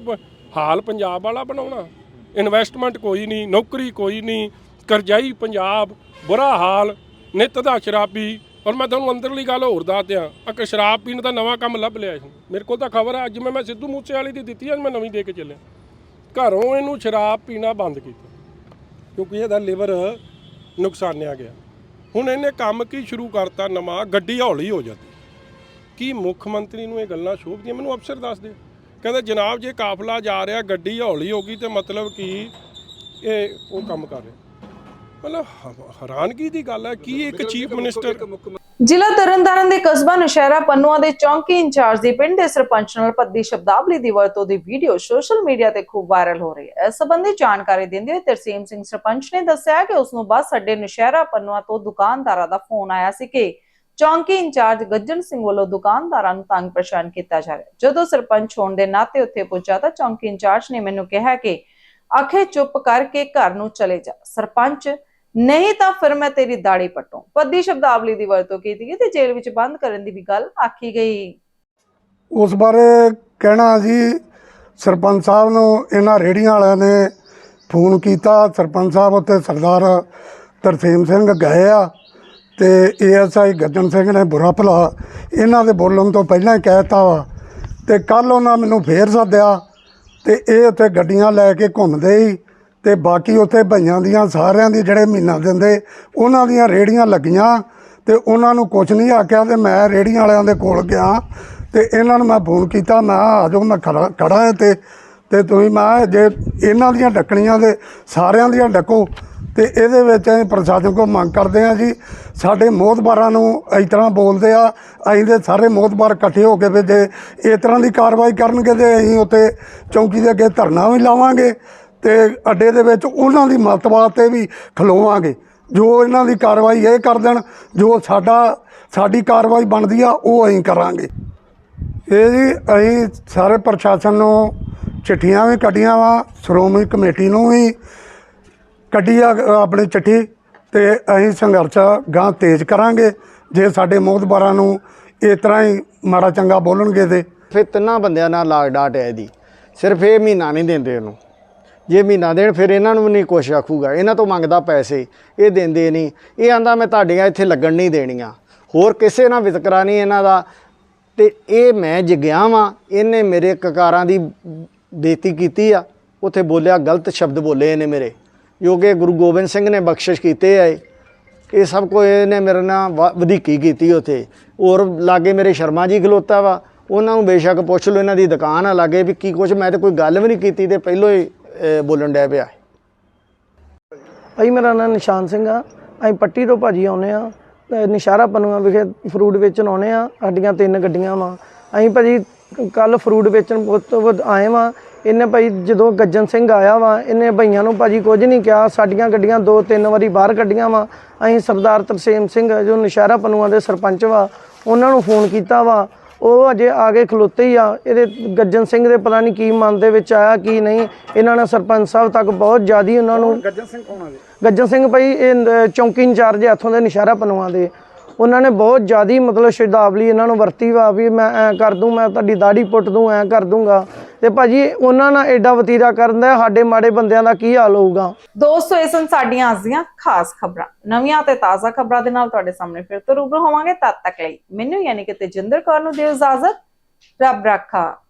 ਹਾਲ ਪੰਜਾਬ ਵਾਲਾ ਬਣਾਉਣਾ। ਇਨਵੈਸਟਮੈਂਟ ਕੋਈ ਨਹੀਂ, ਨੌਕਰੀ ਕੋਈ ਨਹੀਂ। ਕਰਜ਼ਾਈ ਪੰਜਾਬ, ਬੁਰਾ ਹਾਲ, ਨਿੱਤ ਦਾ ਸ਼ਰਾਬੀ। ਔਰ ਮੈਂ ਤੁਹਾਨੂੰ ਅੰਦਰਲੀ ਗੱਲ ਹੋਰ ਦੱਸਦਿਆਂ ਇੱਕ ਸ਼ਰਾਬ ਪੀਣ ਦਾ ਨਵਾਂ ਕੰਮ ਲੱਭ ਲਿਆ ਸੀ। ਮੇਰੇ ਕੋਲ ਤਾਂ ਖਬਰ ਹੈ ਅੱਜ ਮੈਂ ਮੈਂ ਸਿੱਧੂ ਮੂਸੇਵਾਲੇ ਦੀ ਦਿੱਤੀ ਅੱਜ ਮੈਂ ਨਵੀਂ ਦੇ ਕੇ ਚੱਲਿਆ। ਘਰੋਂ ਇਹਨੂੰ ਸ਼ਰਾਬ ਪੀਣਾ ਬੰਦ ਕੀਤਾ। ਕਿਉਂਕਿ ਇਹਦਾ ਲਿਵਰ ਨੁਕਸਾਨਿਆ ਗਿਆ। ਹੁਣ ਇਹਨੇ ਕੰਮ ਕੀ ਸ਼ੁਰੂ ਕਰਤਾ ਨਵਾਂ, ਗੱਡੀ ਹੌਲੀ ਹੋ ਜਾਂਦੀ। ਕੀ ਮੁੱਖ ਮੰਤਰੀ ਨੂੰ ਇਹ ਗੱਲਾਂ ਸ਼ੋਭਦੀਆਂ? ਮੈਨੂੰ ਅਫਸਰ ਦੱਸ ਦੇ ਕਹਿੰਦਾ ਜਨਾਬ, ਜੇ ਕਾਫਲਾ ਜਾ ਰਿਹਾ, ਗੱਡੀ ਹੌਲੀ ਹੋ ਗਈ ਤੇ ਮਤਲਬ ਕੀ ਇਹ ਉਹ ਕੰਮ ਕਰ ਰਿਹਾ। ਮਤਲਬ ਹ- ਹੈਰਾਨਗੀ ਦੀ ਗੱਲ ਹੈ ਕੀ ਇੱਕ ਚੀਫ ਮਿਨਿਸਟਰ ਜ਼ਿਲ੍ਹਾ ਤਰਨਤਾਰਨ ਦੇ ਕਸਬਾ ਨਸ਼ਹਿਰਾ ਪੰਨੂਆ ਦੇ ਚੌਂਕੀ ਇੰਚਾਰਜ ਦੀ ਪਿੰਡ ਦੇ ਸਰਪੰਚ ਨਾਲ ਪੱਦੀ ਸ਼ਬਦਾਵਲੀ ਦੀ ਵਰਤੋਂ ਦੀ ਵੀਡੀਓ ਸੋਸ਼ਲ ਮੀਡੀਆ ਤੇ ਖੂਬ ਵਾਇਰਲ ਹੋ ਰਹੀ ਹੈ। ਇਸ ਸੰਬੰਧੀ ਜਾਣਕਾਰੀ ਦਿੰਦੇ ਹੋਏ ਤਰਸੀਮ ਸਿੰਘ ਸਰਪੰਚ ਨੇ ਦੱਸਿਆ ਕਿ ਉਸ ਨੂੰ ਬੱਸ ਅੱਡੇ ਨਸ਼ਹਿਰਾ ਪੰਨੂਆ ਤੋਂ ਦੁਕਾਨਦਾਰਾਂ ਦਾ ਫੋਨ ਆਇਆ ਸੀ ਕਿ ਚੌਂਕੀ ਇੰਚਾਰਜ ਗੱਜਣ ਸਿੰਘ ਵੱਲੋਂ ਦੁਕਾਨਦਾਰਾਂ ਨੂੰ ਤੰਗ ਪਰੇਸ਼ਾਨ ਕੀਤਾ ਜਾ ਰਿਹਾ ਹੈ। ਜਦੋਂ ਸਰਪੰਚ ਹੋਣ ਦੇ ਨਾਤੇ ਉੱਥੇ ਪਹੁੰਚਾ ਤਾਂ ਚੌਂਕੀ ਇੰਚਾਰਜ ਨੇ ਮੈਨੂੰ ਕਿਹਾ ਕਿ ਆਖੇ ਚੁੱਪ ਕਰਕੇ ਘਰ ਨੂੰ ਚਲੇ ਜਾ। ਸਰਪੰਚ ਨਹੀਂ ਤਾਂ ਫਿਰ ਮੈਂ ਤੇਰੀ ਦਾੜੀ ਪੱਟੂ। ਪੱਦੀ ਸ਼ਬਦਾਵਲੀ ਦੀ ਵਰਤੋਂ ਕੀਤੀ ਗਈ ਤੇ ਜੇਲ੍ਹ ਵਿੱਚ ਬੰਦ ਕਰਨ ਦੀ ਵੀ ਗੱਲ ਆਖੀ ਗਈ। ਉਸ ਬਾਰੇ ਕਹਿਣਾ ਜੀ ਸਰਪੰਚ ਸਾਹਿਬ ਨੂੰ ਇਹਨਾਂ ਰੇੜੀਆਂ ਵਾਲਿਆਂ ਨੇ ਫੋਨ ਕੀਤਾ। ਸਰਪੰਚ ਸਾਹਿਬ ਉੱਤੇ ਸਰਦਾਰ ਤਰਸੇਮ ਸਿੰਘ ਗਏ ਆ ਤੇ ਏਐਸਆਈ ਗੱਜਣ ਸਿੰਘ ਨੇ ਬੁਰਾ ਭਲਾ ਇਹਨਾਂ ਦੇ ਬੋਲਣ ਤੋਂ ਪਹਿਲਾਂ ਹੀ ਕਹਿਤਾ ਵਾ। ਤੇ ਕੱਲ ਉਹਨਾਂ ਮੈਨੂੰ ਫੇਰ ਸੱਦਿਆ ਤੇ ਇਹ ਉੱਥੇ ਗੱਡੀਆਂ ਲੈ ਕੇ ਘੁੰਮਦੇ ਹੀ ਤੇ ਬਾਕੀ ਉੱਥੇ ਭਈਆਂ ਦੀਆਂ ਸਾਰਿਆਂ ਦੀ ਜਿਹੜੇ ਮਹੀਨਾ ਦਿੰਦੇ, ਉਹਨਾਂ ਦੀਆਂ ਰੇੜੀਆਂ ਲੱਗੀਆਂ ਤੇ ਉਹਨਾਂ ਨੂੰ ਕੁਝ ਨਹੀਂ ਆਖਿਆ ਤੇ ਮੈਂ ਰੇੜੀਆਂ ਵਾਲਿਆਂ ਦੇ ਕੋਲ ਗਿਆ ਤੇ ਇਹਨਾਂ ਨੂੰ ਮੈਂ ਫੋਨ ਕੀਤਾ, ਮੈਂ ਆ ਜਾਓ, ਮੈਂ ਖੜਾ ਖੜਾ ਹਾਂ ਤੇ ਤੇ ਤੁਸੀਂ ਮੈਂ ਜੇ ਇਹਨਾਂ ਦੀਆਂ ਡੱਕਣੀਆਂ ਦੇ ਸਾਰਿਆਂ ਦੀਆਂ ਡੱਕੋ। ਤੇ ਇਹਦੇ ਵਿੱਚ ਅਸੀਂ ਪ੍ਰਸ਼ਾਸਨ ਕੋਲ ਮੰਗ ਕਰਦੇ ਹਾਂ ਜੀ, ਸਾਡੇ ਮੋਹਤਬਾਰਾਂ ਨੂੰ ਇਸ ਤਰ੍ਹਾਂ ਬੋਲਦੇ ਆ, ਅਸੀਂ ਦੇ ਸਾਰੇ ਮੋਹਤਬਾਰ ਇਕੱਠੇ ਹੋ ਕੇ ਵੀ ਜੇ ਇਸ ਤਰ੍ਹਾਂ ਦੀ ਕਾਰਵਾਈ ਕਰਨਗੇ ਤੇ ਅਸੀਂ ਉੱਤੇ ਚੌਂਕੀ ਦੇ ਅੱਗੇ ਧਰਨਾ ਵੀ ਲਾਵਾਂਗੇ। ਤੇ ਅੱਡੇ ਦੇ ਵਿੱਚ ਉਹਨਾਂ ਦੀ ਮਤਵਾਦ ਤੇ ਵੀ ਖਲੋਵਾਂਗੇ। ਜੋ ਇਹਨਾਂ ਦੀ ਕਾਰਵਾਈ ਇਹ ਕਰ ਦੇਣ, ਜੋ ਸਾਡਾ, ਸਾਡੀ ਕਾਰਵਾਈ ਬਣਦੀ ਆ, ਉਹ ਅਸੀਂ ਕਰਾਂਗੇ। ਇਹ ਜੀ, ਅਸੀਂ ਸਾਰੇ ਪ੍ਰਸ਼ਾਸਨ ਨੂੰ ਚਿੱਠੀਆਂ ਵੀ ਕੱਢੀਆਂ ਵਾ, ਸ਼੍ਰੋਮਣੀ ਕਮੇਟੀ ਨੂੰ ਵੀ ਕੱਢੀ ਆ, ਆਪਣੀ ਚਿੱਠੀ ਤੇ ਅਸੀਂ ਸੰਘਰਸ਼ ਗਾਂ ਤੇਜ਼ ਕਰਾਂਗੇ। ਜੇ ਸਾਡੇ ਮੋਹਤਬਾਰਾਂ ਨੂੰ ਇਸ ਤਰ੍ਹਾਂ ਹੀ ਮਾੜਾ ਚੰਗਾ ਬੋਲਣਗੇ ਤੇ। ਫਿਰ ਤਿੰਨਾਂ ਬੰਦਿਆਂ ਨਾਲ ਲਾਗ ਡਾਟ ਹੈ ਇਹਦੀ। ਸਿਰਫ ਇਹ ਮਹੀਨਾ ਨਹੀਂ ਦਿੰਦੇ ਉਹਨੂੰ ਜੇ ਮਹੀਨਾ ਦੇਣ, ਫਿਰ ਇਹਨਾਂ ਨੂੰ ਨਹੀਂ ਕੁਛ ਆਖੂਗਾ। ਇਹਨਾਂ ਤੋਂ ਮੰਗਦਾ ਪੈਸੇ, ਇਹ ਦਿੰਦੇ ਨਹੀਂ। ਇਹ ਆਂਦਾ, ਮੈਂ ਤੁਹਾਡੀਆਂ ਇੱਥੇ ਲੱਗਣ ਨਹੀਂ ਦੇਣੀਆਂ। ਹੋਰ ਕਿਸੇ ਨਾਲ ਵਿਤਕਰਾ ਨਹੀਂ ਇਹਨਾਂ ਦਾ। ਤੇ ਇਹ ਮੈਂ ਜਗਿਆ ਵਾਂ। ਇਹਨੇ ਮੇਰੇ ਕਕਾਰਾਂ ਦੀ ਬੇਤੀ ਕੀਤੀ ਆ। ਉੱਥੇ ਬੋਲਿਆ, ਗਲਤ ਸ਼ਬਦ ਬੋਲੇ ਇਹਨੇ ਮੇਰੇ। ਜੋ ਕਿ ਗੁਰੂ ਗੋਬਿੰਦ ਸਿੰਘ ਨੇ ਬਖਸ਼ਿਸ਼ ਕੀਤੇ ਆ ਇਹ। ਸਭ ਕੁਝ ਇਹਨੇ ਮੇਰੇ ਨਾਲ ਵ- ਵਧੀਕੀ ਕੀਤੀ ਉੱਥੇ। ਔਰ ਲਾਗੇ ਮੇਰੇ ਸ਼ਰਮਾ ਜੀ ਖਲੋਤਾ ਵਾ। ਉਹਨਾਂ ਨੂੰ ਬੇਸ਼ੱਕ ਪੁੱਛ ਲਓ, ਇਹਨਾਂ ਦੀ ਦੁਕਾਨ ਆ ਲਾਗੇ ਵੀ ਕੀ ਕੁਝ ਮੈਂ ਤੇ ਕੋਈ ਗੱਲ ਵੀ ਨਹੀਂ ਕੀਤੀ ਤੇ ਪਹਿਲੋਂ ਹੀ ਬੋਲਣ ਡੈ ਪਿਆ। ਭਾਈ, ਮੇਰਾ ਨਾਮ ਨਿਸ਼ਾਨ ਸਿੰਘ ਆ। ਅਸੀਂ ਪੱਟੀ ਤੋਂ ਭਾਜੀ ਆਉਨੇ ਆ। ਨਿਸ਼ਾਰਾ ਪਨੂਆ ਵਿਖੇ ਫਰੂਟ ਵੇਚਣ ਆਉਨੇ ਆ। ਸਾਡੀਆਂ ਤਿੰਨ ਗੱਡੀਆਂ ਵਾ। ਅਸੀਂ ਭਾਜੀ ਕੱਲ ਫਰੂਟ ਵੇਚਣ ਉਸ ਤੋਂ ਆਏ ਵਾ। ਇਹਨੇ ਭਾਈ, ਜਦੋਂ ਗੱਜਨ ਸਿੰਘ ਆਇਆ ਵਾ, ਇਹਨੇ ਭਈਆਂ ਨੂੰ ਭਾਜੀ ਕੁਝ ਨਹੀਂ ਕਿਹਾ। ਸਾਡੀਆਂ ਗੱਡੀਆਂ ਦੋ ਤਿੰਨ ਵਾਰੀ ਬਾਹਰ ਕੱਢੀਆਂ ਵਾ। ਅਸੀਂ ਸਰਦਾਰ ਤਰਸੇਮ ਸਿੰਘ, ਜੋ ਨਿਸ਼ਾਰਾ ਪਨੂਆ ਦੇ ਸਰਪੰਚ ਵਾ, ਉਹਨਾਂ ਨੂੰ ਫੋਨ ਕੀਤਾ ਵਾ। ਉਹ ਅਜੇ ਆ ਕੇ ਖਲੋਤੇ ਹੀ ਆ। ਇਹਦੇ ਗੱਜਨ ਸਿੰਘ ਦੇ ਪਤਾ ਨਹੀਂ ਕੀ ਮਨ ਦੇ ਵਿੱਚ ਆਇਆ ਕੀ ਨਹੀਂ। ਇਹਨਾਂ ਨੇ ਸਰਪੰਚ ਸਾਹਿਬ ਤੱਕ ਬਹੁਤ ਜ਼ਿਆਦੀ ਉਹਨਾਂ ਨੂੰ ਗੱਜਨ ਸਿੰਘ ਕੌਣ ਆ ਗੱਜਨ ਸਿੰਘ ਭਾਈ ਇਹ ਚੌਂਕੀ ਇੰਚਾਰਜ ਇੱਥੋਂ ਦੇ ਨਿਸ਼ਾਰਾ ਪਨੂਆ ਦੇ ਉਹਨਾਂ ਨੇ ਬਹੁਤ ਜ਼ਿਆਦੀ ਮਤਲਬ ਸ਼ਰਦਾਵਲੀ ਇਹਨਾਂ ਨੂੰ ਵਰਤੀ ਵਾ ਵੀ ਮੈਂ ਐ ਕਰ ਦੂੰ, ਮੈਂ ਤੁਹਾਡੀ ਦਾੜੀ ਪੁੱਟ ਦੂੰ, ਐ ਕਰ ਦੂੰਗਾ। ਤੇ ਭਾਜੀ ਉਹਨਾਂ ਨਾਲ ਐਡਾ ਵਤੀਰਾ ਕਰਨ ਦਾ ਸਾਡੇ ਮਾੜੇ ਬੰਦਿਆਂ ਦਾ ਕੀ ਹਾਲ ਹੋਊਗਾ? ਦੋਸਤੋ, ਇਹ ਸਨ ਸਾਡੀਆਂ ਅੱਜ ਦੀਆਂ ਖਾਸ ਖਬਰਾਂ। ਨਵੀਆਂ ਤੇ ਤਾਜ਼ਾ ਖਬਰਾਂ ਦੇ ਨਾਲ ਤੁਹਾਡੇ ਸਾਹਮਣੇ ਫਿਰ ਤੋਂ ਰੂਬਰੂ ਹੋਵਾਂਗੇ। ਤਦ ਤੱਕ ਲਈ ਮੈਨੂੰ ਯਾਨੀ ਕਿ ਤੇਜਿੰਦਰ ਕੌਰ ਨੂੰ ਦਿਓ ਇਜਾਜ਼ਤ। ਰੱਬ ਰੱਖਾ।